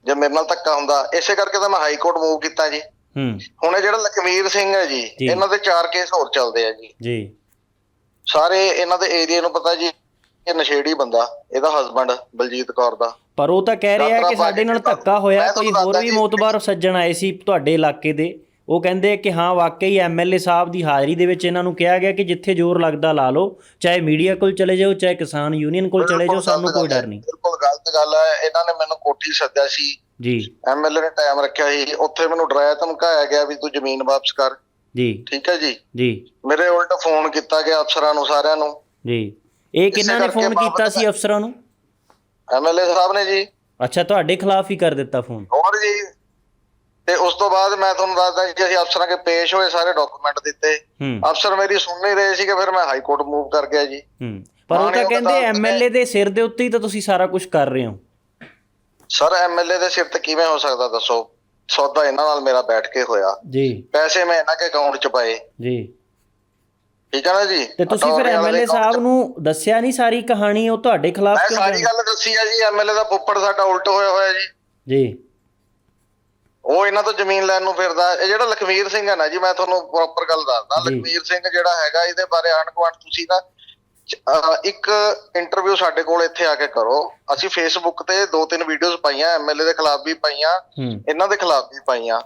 ਜੇ ਮੇਰੇ ਨਾਲ ਧੱਕਾ ਹੁੰਦਾ। ਇਸੇ ਕਰਕੇ ਤਾਂ ਮੈਂ ਹਾਈ ਕੋਰਟ ਮੂਵ ਕੀਤਾ ਜੀ। ਹੂੰ। ਹੁਣ ਇਹ ਜਿਹੜਾ ਲਖਮੀਰ ਸਿੰਘ ਹੈ ਜੀ ਜੀ। ਇਹਨਾਂ ਦੇ ਚਾਰ ਕੇਸ ਹੋਰ ਚੱਲਦੇ ਆ ਜੀ। ਜੀ। ਸਾਰੇ ਇਹਨਾਂ ਦੇ ਏਰੀਆ ਨੂੰ ਪਤਾ ਜੀ ਇਹ ਨਸ਼ੇੜੀ ਬੰਦਾ ਇਹਦਾ ਹਸਬੰਡ ਬਲਜੀਤ ਕੌਰ ਦਾ। ਪਰ ਉਹ ਤਾਂ ਕਹਿ ਰਿਹਾ ਕਿ ਸਾਡੇ ਨਾਲ ਧੱਕਾ ਹੋਇਆ ਕੋਈ ਹੋਰ ਵੀ ਮੋਤਬਾਰ ਸੱਜਣ ਆਏ ਸੀ ਤੁਹਾਡੇ ਇਲਾਕੇ ਦੇ। ਉਹ ਕਹਿੰਦੇ ਕਿ ਹਾਂ ਵਾਕਈ ਐਮਐਲਏ ਸਾਹਿਬ ਦੀ ਹਾਜ਼ਰੀ ਦੇ ਵਿੱਚ ਇਹਨਾਂ ਨੂੰ ਕਿਹਾ ਗਿਆ ਕਿ ਜਿੱਥੇ ਜ਼ੋਰ ਲੱਗਦਾ ਲਾ ਲਓ ਚਾਹੇ ਮੀਡੀਆ ਕੋਲ ਚਲੇ ਜਾਓ ਚਾਹੇ ਕਿਸਾਨ ਯੂਨੀਅਨ ਕੋਲ ਚਲੇ ਜਾਓ ਬਿਲਕੁਲ ਸਾਨੂੰ ਕੋਈ ਡਰ ਨਹੀਂ। ਬਿਲਕੁਲ ਗਲਤ ਗੱਲ ਹੈ। ਇਹਨਾਂ ਨੇ ਮੈਨੂੰ ਕੋਠੀ ਸੱਦਿਆ ਸੀ। ਜੀ। ਐਮਐਲਏ ਨੇ ਟਾਈਮ ਰੱਖਿਆ ਸੀ। ਉੱਥੇ ਮੈਨੂੰ ਡਰਾਇਆ ਧਮਕਾਇਆ ਗਿਆ ਵੀ ਤੂੰ ਜ਼ਮੀਨ ਵਾਪਸ ਕਰ। ਜੀ। ਠੀਕ ਹੈ ਜੀ? ਜੀ। ਮੇਰੇ ਉਲਟ ਫੋਨ ਕੀਤਾ ਗਿਆ ਅਫਸਰਾਂ ਨੂੰ ਸਾਰਿਆਂ ਨੂੰ। ਜੀ। ਇਹ ਕਿਹਨਾਂ ਨੇ ਫੋਨ ਕੀਤਾ ਸੀ ਅਫਸਰਾਂ ਨੂੰ? ਐਮਐਲਏ ਸਾਹਿਬ ਨੇ ਜੀ। ਅੱਛਾ ਤੁਹਾਡੇ ਖਿਲਾਫ ਹੀ ਕਰ ਦਿੱਤਾ ਫੋਨ ਹੋਰ ਜੀ। ਤੇ ਉਸ ਤੋਂ ਬਾਅਦ ਮੈਂ ਤੁਹਾਨੂੰ ਦੱਸਦਾ ਕਿ ਅਸੀਂ ਅਫਸਰਾਂ ਕੇ ਪੇਸ਼ ਹੋਏ ਸਾਰੇ ਡਾਕੂਮੈਂਟ ਦਿੱਤੇ। ਅਫਸਰ ਮੇਰੀ ਸੁਣ ਨਹੀਂ ਰਹੇ ਸੀਗੇ ਫਿਰ ਮੈਂ ਹਾਈ ਕੋਰਟ ਮੂਵ ਕਰ ਗਿਆ ਜੀ। ਹੂੰ। ਪਰ ਉਹ ਤਾਂ ਕਹਿੰਦੇ ਐਮਐਲਏ ਦੇ ਸਿਰ ਦੇ ਉੱਤੇ ਹੀ ਤਾਂ ਤੁਸੀਂ ਸਾਰਾ ਕੁਝ ਕਰ ਰਹੇ ਹੋ। ਸਰ ਐਮਐਲਏ ਦੇ ਸਿਰ ਤੇ ਕਿਵੇਂ ਹੋ ਸਕਦਾ ਦੱਸੋ? ਸੌਦਾ ਇਹਨਾਂ ਨਾਲ ਮੇਰਾ ਬੈਠ ਕੇ ਹੋਇਆ। ਜੀ। ਪੈਸੇ ਮੈਂ ਇਹਨਾਂ ਕੇ ਅਕਾਊਂਟ 'ਚ ਪਾਏ। ਜੀ। ਠੀਕ ਹੈ ਨਾ ਜੀ? ਤੇ ਤੁਸੀਂ ਫਿਰ ਐਮਐਲਏ ਸਾਹਿਬ ਨੂੰ ਦੱਸਿਆ ਨਹੀਂ ਸਾਰੀ ਕਹਾਣੀ ਉਹ ਤੁਹਾਡੇ ਖਿਲਾਫ ਮੈਂ ਕਿਉਂ ਸਾਰੀ ਗੱਲ ਦੱਸੀ ਆ ਜੀ ਐਮਐਲਏ ਦਾ ਪੁੱਪੜ ਸਾਡਾ ਉਲਟ ਹੋਇਆ ਹੋਇਆ ਜੀ। ਜੀ। ਉਹ ਇਹਨਾਂ ਤੋਂ ਜ਼ਮੀਨ ਲੈਣ ਨੂੰ ਫਿਰਦਾ। ਇਹ ਜਿਹੜਾ ਲਖਵੀਰ ਸਿੰਘ ਹੈ ਨਾ ਜੀ ਮੈਂ ਤੁਹਾਨੂੰ ਪ੍ਰੋਪਰ ਗੱਲ ਦੱਸਦਾ। ਲਖਵੀਰ ਸਿੰਘ ਜਿਹੜਾ ਹੈਗਾ ਇਹਦੇ ਬਾਰੇ ਆਣ ਗੁਆਂਢ ਤੁਸੀਂ ਨਾ ਇੱਕ ਇੰਟਰਵਿਊ ਸਾਡੇ ਕੋਲ ਇੱਥੇ ਆ ਕੇ ਕਰੋ। ਅਸੀਂ ਫੇਸਬੁੱਕ ਤੇ ਦੋ ਤਿੰਨ ਵੀਡੀਓਜ਼ ਪਾਈਆਂ ਐਮਐਲਏ ਦੇ ਖਿਲਾਫ ਵੀ ਪਾਈਆਂ ਇਹਨਾਂ ਦੇ ਖਿਲਾਫ ਵੀ ਪਾਈਆਂ।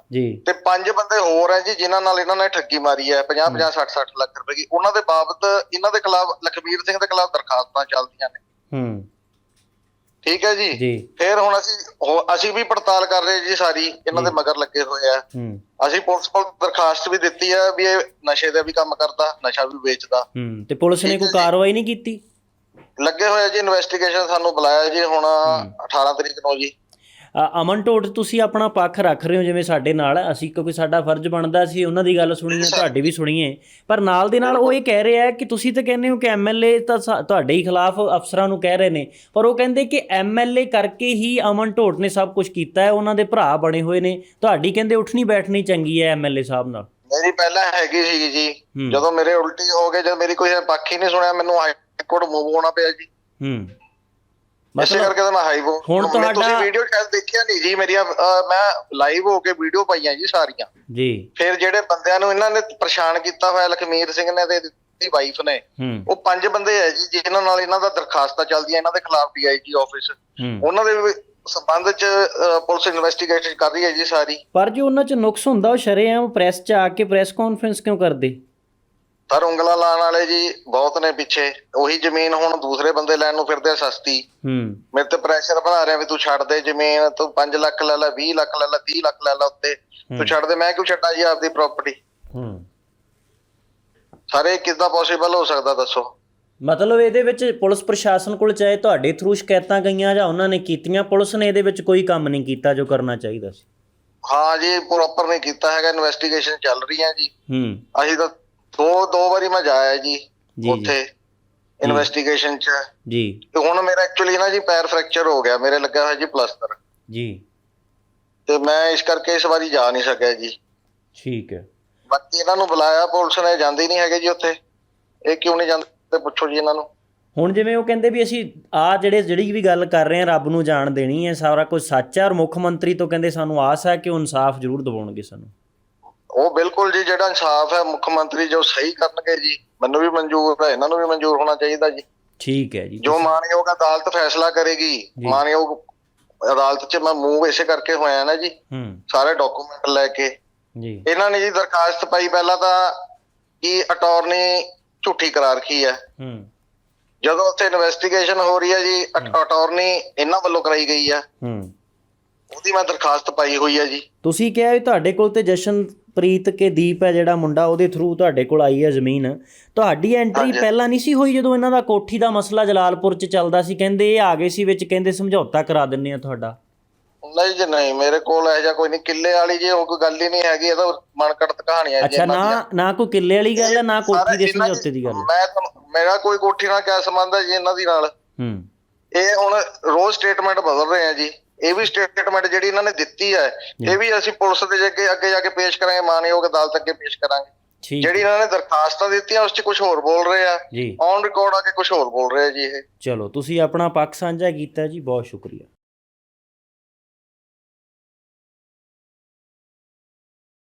ਤੇ ਪੰਜ ਬੰਦੇ ਹੋਰ ਹੈ ਜੀ ਜਿਨ੍ਹਾਂ ਨਾਲ ਇਹਨਾਂ ਨੇ ਠੱਗੀ ਮਾਰੀ ਹੈ 50 50 60 60 ਲੱਖ ਰੁਪਏ ਦੀ। ਉਹਨਾਂ ਦੇ ਬਾਬਤ ਇਹਨਾਂ ਦੇ ਖਿਲਾਫ ਲਖਵੀਰ ਸਿੰਘ ਦੇ ਖਿਲਾਫ ਦਰਖਾਸਤਾਂ ਚੱਲਦੀਆਂ ਨੇ। ਹੂੰ। ਠੀਕ ਹੈ ਜੀ। ਫਿਰ ਹੁਣ ਅਸੀਂ ਅਸੀਂ ਵੀ ਪੜਤਾਲ ਕਰ ਰਹੇ ਜੀ ਸਾਰੀ ਇਹਨਾਂ ਦੇ। ਮਗਰ ਲੱਗੇ ਹੋਏ ਆ। ਅਸੀਂ ਪੁਲਿਸ ਕੋਲ ਦਰਖਾਸਤ ਵੀ ਦਿੱਤੀ ਹੈ ਵੀ ਇਹ ਨਸ਼ੇ ਦਾ ਵੀ ਕੰਮ ਕਰਦਾ ਨਸ਼ਾ ਵੀ ਵੇਚਦਾ। ਹੂੰ ਤੇ ਪੁਲਿਸ ਨੇ ਕੋਈ। ਕਾਰਵਾਈ ਨਹੀਂ ਕੀਤੀ? ਲੱਗੇ ਹੋਏ ਆ ਜੀ ਇਨਵੈਸਟੀਗੇਸ਼ਨ ਸਾਨੂੰ ਬੁਲਾਇਆ ਜੀ ਹੁਣ 18 ਤਰੀਕ ਨੂੰ ਜੀ। ਅਮਨ ਟੋਟ ਤੁਸੀਂ ਆਪਣਾ ਪੱਖ ਰੱਖ ਰਹੇ ਹੋ ਜਿਵੇਂ ਸਾਡੇ ਨਾਲ। ਅਸੀਂ ਕਿਉਂਕਿ ਸਾਡਾ ਫਰਜ਼ ਬਣਦਾ ਸੀ ਉਹਨਾਂ ਦੀ ਗੱਲ ਸੁਣੀਏ ਤੁਹਾਡੀ ਵੀ ਸੁਣੀਏ। ਪਰ ਨਾਲ ਦੇ ਨਾਲ ਉਹ ਇਹ ਕਹਿ ਰਿਹਾ ਕਿ ਤੁਸੀਂ ਤਾਂ ਕਹਿੰਦੇ ਹੋ ਕਿ ਐਮਐਲਏ ਤਾਂ ਤੁਹਾਡੇ ਹੀ ਖਿਲਾਫ ਅਫਸਰਾਂ ਨੂੰ ਕਹਿ ਰਹੇ ਨੇ। ਪਰ ਉਹ ਕਹਿੰਦੇ ਕਿ ਐਮਐਲਏ ਕਰਕੇ ਹੀ ਅਮਨ ਟੋਟ ਨੇ ਸਭ ਕੁਝ ਕੀਤਾ ਹੈ ਉਹਨਾਂ ਦੇ ਭਰਾ ਬਣੇ ਹੋਏ ਨੇ। ਤੁਹਾਡੀ ਕਹਿੰਦੇ ਉੱਠਣੀ ਬੈਠਣੀ ਚੰਗੀ ਹੈ ਐਮਐਲਏ ਸਾਹਿਬ ਨਾਲ। ਮੇਰੀ ਪਹਿਲਾਂ ਹੈਗੀ ਸੀ ਜੀ। ਜਦੋਂ ਮੇਰੇ ਉਲਟੀ ਹੋ ਗਏ ਜਦ ਮੇਰੀ ਕੋਈ ਪੱਖ ਹੀ ਨਹੀਂ ਸੁਣਿਆ ਮੈਨੂੰ ਹਾਈ ਕੋਰਟ ਮੂਵ ਹੋਣਾ ਪਿਆ ਜੀ। ਹੂੰ। ਇਸੇ ਕਰਕੇ ਤਾਂ ਮੈਂ ਹਾਈ ਹੁਣ ਹੁਣ ਤੁਸੀਂ ਤੁਹਾਡਾ- ਵੀਡੀਓ ਸ਼ਾਇਦ ਦੇਖਿਆ ਨਹੀਂ ਜੀ ਮੇਰੀਆਂ ਮੈਂ ਲਾਈਵ ਹੋ ਕੇ ਵੀਡੀਓ ਪਾਈਆਂ ਜੀ ਸਾਰੀਆਂ। ਜੀ। ਫਿਰ ਜਿਹੜੇ ਬੰਦਿਆਂ ਨੂੰ ਇਹਨਾਂ ਨੇ ਪਰੇਸ਼ਾਨ ਕੀਤਾ ਹੋਇਆ ਲਖਮੀਰ ਸਿੰਘ ਨੇ ਤੇ ਦੀ ਵਾਈਫ ਨੇ ਉਹ ਪੰਜ ਬੰਦੇ ਹੈ ਜੀ ਜਿਨ੍ਹਾਂ ਨਾਲ ਇਹਨਾਂ ਦਾ ਦਰਖਾਸਤਾਂ ਚੱਲਦੀਆਂ ਇਹਨਾਂ ਦੇ ਖਿਲਾਫ ਡੀਆਈਜੀ ਆਫਿਸ ਉਹਨਾਂ ਦੇ ਸੰਬੰਧ ਚ ਪੁਲਿਸ ਇਨਵੈਸਟੀਗੇਸ਼ਨ ਕਰ ਰਹੀ ਹੈ ਜੀ ਸਾਰੀ। ਪਰ ਜੋ ਉਹਨਾਂ 'ਚ ਨੁਕਸ ਹੁੰਦਾ ਉਹ ਸ਼ਰੇਆਮ ਪ੍ਰੈਸ 'ਚ ਆ ਕੇ ਪ੍ਰੈਸ ਕਾਨਫਰੰਸ ਕਿਉਂ ਕਰਦੇ? ਪਰ ਉਂਗਲਾਂ ਲਾਉਣ ਵਾਲੇ ਜੀ ਬਹੁਤ ਨੇ ਪਿੱਛੇ। ਉਹੀ ਜ਼ਮੀਨ ਹੁਣ ਦੂਸਰੇ ਬੰਦੇ ਲੈਣ ਨੂੰ ਫਿਰਦੇ ਆ ਸਸਤੀ। ਹੂੰ। ਮੇਰੇ ਤੇ ਪ੍ਰੈਸ਼ਰ ਬਣਾ ਰਿਹਾ ਵੀ ਤੂੰ ਛੱਡ ਦੇ ਜ਼ਮੀਨ ਤੂੰ 5 ਲੱਖ ਲੈ ਲੈ 20 ਲੱਖ ਲੈ ਲੈ 30 ਲੱਖ ਲੈ ਲੈ ਉੱਤੇ। ਤੂੰ ਛੱਡ ਦੇ ਮੈਂ ਕਿਉਂ ਛੱਡਾਂ ਜੀ ਆਪਦੀ ਪ੍ਰਾਪਰਟੀ ਹੂੰ। ਸਾਰੇ ਕਿੱਦਾਂ ਪੋਸੀਬਲ ਹੋ ਸਕਦਾ ਦੱਸੋ? ਮਤਲਬ ਇਹਦੇ ਵਿੱਚ ਪੁਲਿਸ ਪ੍ਰਸ਼ਾਸਨ ਕੋਲ ਚਾਹੇ ਤੁਹਾਡੇ ਥਰੂ ਸ਼ਿਕਾਇਤਾਂ ਗਈਆਂ ਜਾਂ ਉਹਨਾਂ ਨੇ ਕੀਤੀਆਂ ਪੁਲਿਸ ਨੇ ਇਹਦੇ ਵਿੱਚ ਕੋਈ ਕੰਮ ਨਹੀਂ ਕੀਤਾ ਜੋ ਕਰਨਾ ਚਾਹੀਦਾ ਸੀ। ਹਾਂ ਜੀ ਪ੍ਰੋਪਰ ਨਹੀਂ ਕੀਤਾ ਹੈਗਾ ਇਨਵੈਸਟੀਗੇਸ਼ਨ ਚੱਲ ਰਹੀ ਹੈ ਜੀ। ਹੂੰ। ਅਸੀਂ ਤਾਂ ਦੋ ਦੋ ਵਾਰੀ ਮੈਂ ਜਾਇਆ ਜੀ ਜੀ। ਉੱਥੇ ਇਨਵੈਸਟੀਗੇਸ਼ਨ 'ਚ। ਜੀ। ਤੇ ਹੁਣ ਮੇਰਾ ਐਕਚੁਅਲੀ ਨਾ ਜੀ ਪੈਰ ਫ੍ਰੈਕਚਰ ਹੋ ਗਿਆ ਮੇਰੇ ਲੱਗਿਆ ਹੋਇਆ ਜੀ ਪਲਸਟਰ ਜੀ। ਤੇ ਮੈਂ ਇਸ ਕਰਕੇ ਇਸ ਵਾਰੀ ਜਾ ਨਹੀਂ ਸਕਿਆ ਜੀ। ਠੀਕ ਹੈ। ਬਾਕੀ ਇਹਨਾਂ ਨੂੰ ਬੁਲਾਇਆ ਪੁਲਿਸ ਨੇ ਜਾਂਦੇ ਨਹੀਂ ਹੈਗੇ ਜੀ ਉੱਥੇ। ਇਹ ਕਿਉਂ ਨਹੀਂ ਜਾਂਦੇ ਤੇ ਪੁੱਛੋ ਜੀ ਇਹਨਾਂ ਨੂੰ। ਹੁਣ ਜਿਵੇਂ ਉਹ ਕਹਿੰਦੇ ਵੀ ਅਸੀਂ ਆ ਜਿਹੜੇ ਜਿਹੜੀ ਵੀ ਗੱਲ ਕਰ ਰਹੇ ਆ ਰੱਬ ਨੂੰ ਜਾਣ ਦੇਣੀ ਹੈ ਸਾਰਾ ਕੁਝ ਸੱਚ ਹੈ ਔਰ ਮੁੱਖ ਮੰਤਰੀ ਤੋਂ ਕਹਿੰਦੇ ਸਾਨੂੰ ਆਸ ਹੈ ਕਿ ਉਹ ਇਨਸਾਫ ਜ਼ਰੂਰ ਦਿਵਾਉਣਗੇ ਸਾਨੂੰ। ਉਹ ਬਿਲਕੁਲ ਜੀ ਜਿਹੜਾ ਇਨਸਾਫ ਹੈ ਮੁੱਖ ਮੰਤਰੀ ਜੋ ਸਹੀ ਕਰਨਗੇ ਜੀ ਮੈਨੂੰ ਵੀ ਮਨਜ਼ੂਰ ਹੈ ਇਹਨਾਂ ਨੂੰ ਵੀ ਮਨਜ਼ੂਰ ਹੋਣਾ ਚਾਹੀਦਾ ਜੀ। ਠੀਕ ਹੈ ਜੀ। ਜੋ ਮਾਨਯੋਗ ਅਦਾਲਤ ਫੈਸਲਾ ਕਰੇਗੀ ਮਾਨਯੋਗ ਅਦਾਲਤ 'ਚ ਮੈਂ ਮੂਵ ਇਸੇ ਕਰਕੇ ਹੋਇਆ ਨਾ ਜੀ। ਸਾਰੇ ਡਾਕੂਮੈਂਟ ਲੈ ਕੇ। ਜੀ। ਇਹਨਾਂ ਨੇ ਜੀ ਦਰਖਾਸਤ ਪਾਈ ਪਹਿਲਾਂ ਤਾਂ ਕਿ ਅਟਾਰਨੀ ਝੂਠੀ ਕਰਾ ਰੱਖੀ ਹੈ। ਹੂੰ। ਜਦੋਂ ਉੱਥੇ ਇਨਵੈਸਟੀਗੇਸ਼ਨ ਹੋ ਰਹੀ ਹੈ ਜੀ ਅਟ- ਅਟਾਰਨੀ ਇਹਨਾਂ ਵੱਲੋਂ ਕਰਾਈ ਗਈ ਹੈ। ਹੂੰ। ਉਹਦੀ ਮੈਂ ਦਰਖਾਸਤ ਪਾਈ ਹੋਈ ਹੈ ਜੀ। ਤੁਸੀਂ ਕਿਹਾ ਵੀ ਤੁਹਾਡੇ ਕੋਲ ਤੇ ਜਸ਼ਨਪ੍ਰੀਤ ਕੇ ਦੀਪ ਹੈ ਜਿਹੜਾ ਮੁੰਡਾ ਉਹਦੇ ਥਰੂ ਤੁਹਾਡੇ ਕੋਲ ਆਈ ਹੈ ਜ਼ਮੀਨ। ਤੁਹਾਡੀ ਐਂਟਰੀ। ਪਹਿਲਾਂ ਨਹੀਂ ਸੀ ਹੋਈ ਜਦੋਂ ਇਹਨਾਂ ਦਾ ਕੋਠੀ ਦਾ ਮਸਲਾ ਜਲਾਲਪੁਰ 'ਚ ਚੱਲਦਾ ਸੀ? ਕਹਿੰਦੇ ਇਹ ਆ ਗਏ ਸੀ ਵਿੱਚ ਕਹਿੰਦੇ ਸਮਝੌਤਾ ਕਰਾ ਦਿੰਨੇ ਆ ਤੁਹਾਡਾ। ਨਹੀਂ ਜੀ ਨਹੀਂ ਮੇਰੇ ਕੋਲ ਇਹ ਜਿਹਾ ਕੋਈ ਨਹੀਂ। ਕਿੱਲੇ ਵਾਲੀ ਜੀ ਉਹ ਕੋਈ ਗੱਲ ਹੀ ਨਹੀਂ ਹੈਗੀ ਇਹ ਤਾਂ ਮਨਕੜਤ ਕਹਾਣੀਆਂ ਜੀ ਅੱਛਾ। ਨਾ ਨਾ ਕੋਈ ਕਿੱਲੇ ਵਾਲੀ ਗੱਲ ਹੈ ਨਾ ਕੋਠੀ ਦੇ ਸਮਝੌਤੇ ਦੀ ਗੱਲ। ਮੈਂ ਮੇਰਾ ਕੋਈ ਕੋਠੀ ਨਾਲ ਕਿਆ ਸੰਬੰਧ ਹੈ ਜੀ ਇਹਨਾਂ ਦੀ ਨਾਲ? ਹੂੰ। ਇਹ ਹੁਣ ਰੋਜ਼ ਸਟੇਟਮੈਂਟ ਬਦਲ ਰਹੇ ਆ ਜੀ। ਇਹ ਵੀ ਸਟੇਟਮੈਂਟ ਜਿਹੜੀ ਇਹਨਾਂ ਨੇ ਦਿੱਤੀ ਹੈ ਇਹ ਵੀ ਅਸੀਂ ਪੁਲਿਸ ਦੇ ਅੱਗੇ ਅੱਗੇ ਜਾ ਕੇ ਪੇਸ਼ ਕਰਾਂਗੇ ਮਾਨਯੋਗ ਅਦਾਲਤ ਅੱਗੇ ਪੇਸ਼ ਕਰਾਂਗੇ। ਜਿਹੜੀ ਇਹਨਾਂ ਨੇ ਦਰਖਾਸਤਾਂ ਦਿੱਤੀਆਂ ਉਸ 'ਚ ਕੁਝ ਹੋਰ ਬੋਲ ਰਹੇ ਆ। ਔਨ ਰਿਕਾਰਡ ਆ ਕੇ ਕੁਝ ਹੋਰ ਬੋਲ ਰਹੇ ਆ ਜੀ ਇਹ। ਚਲੋ ਤੁਸੀਂ ਆਪਣਾ ਪੱਖ ਸਾਂਝਾ ਕੀਤਾ ਜੀ ਬਹੁਤ ਸ਼ੁਕਰੀਆ।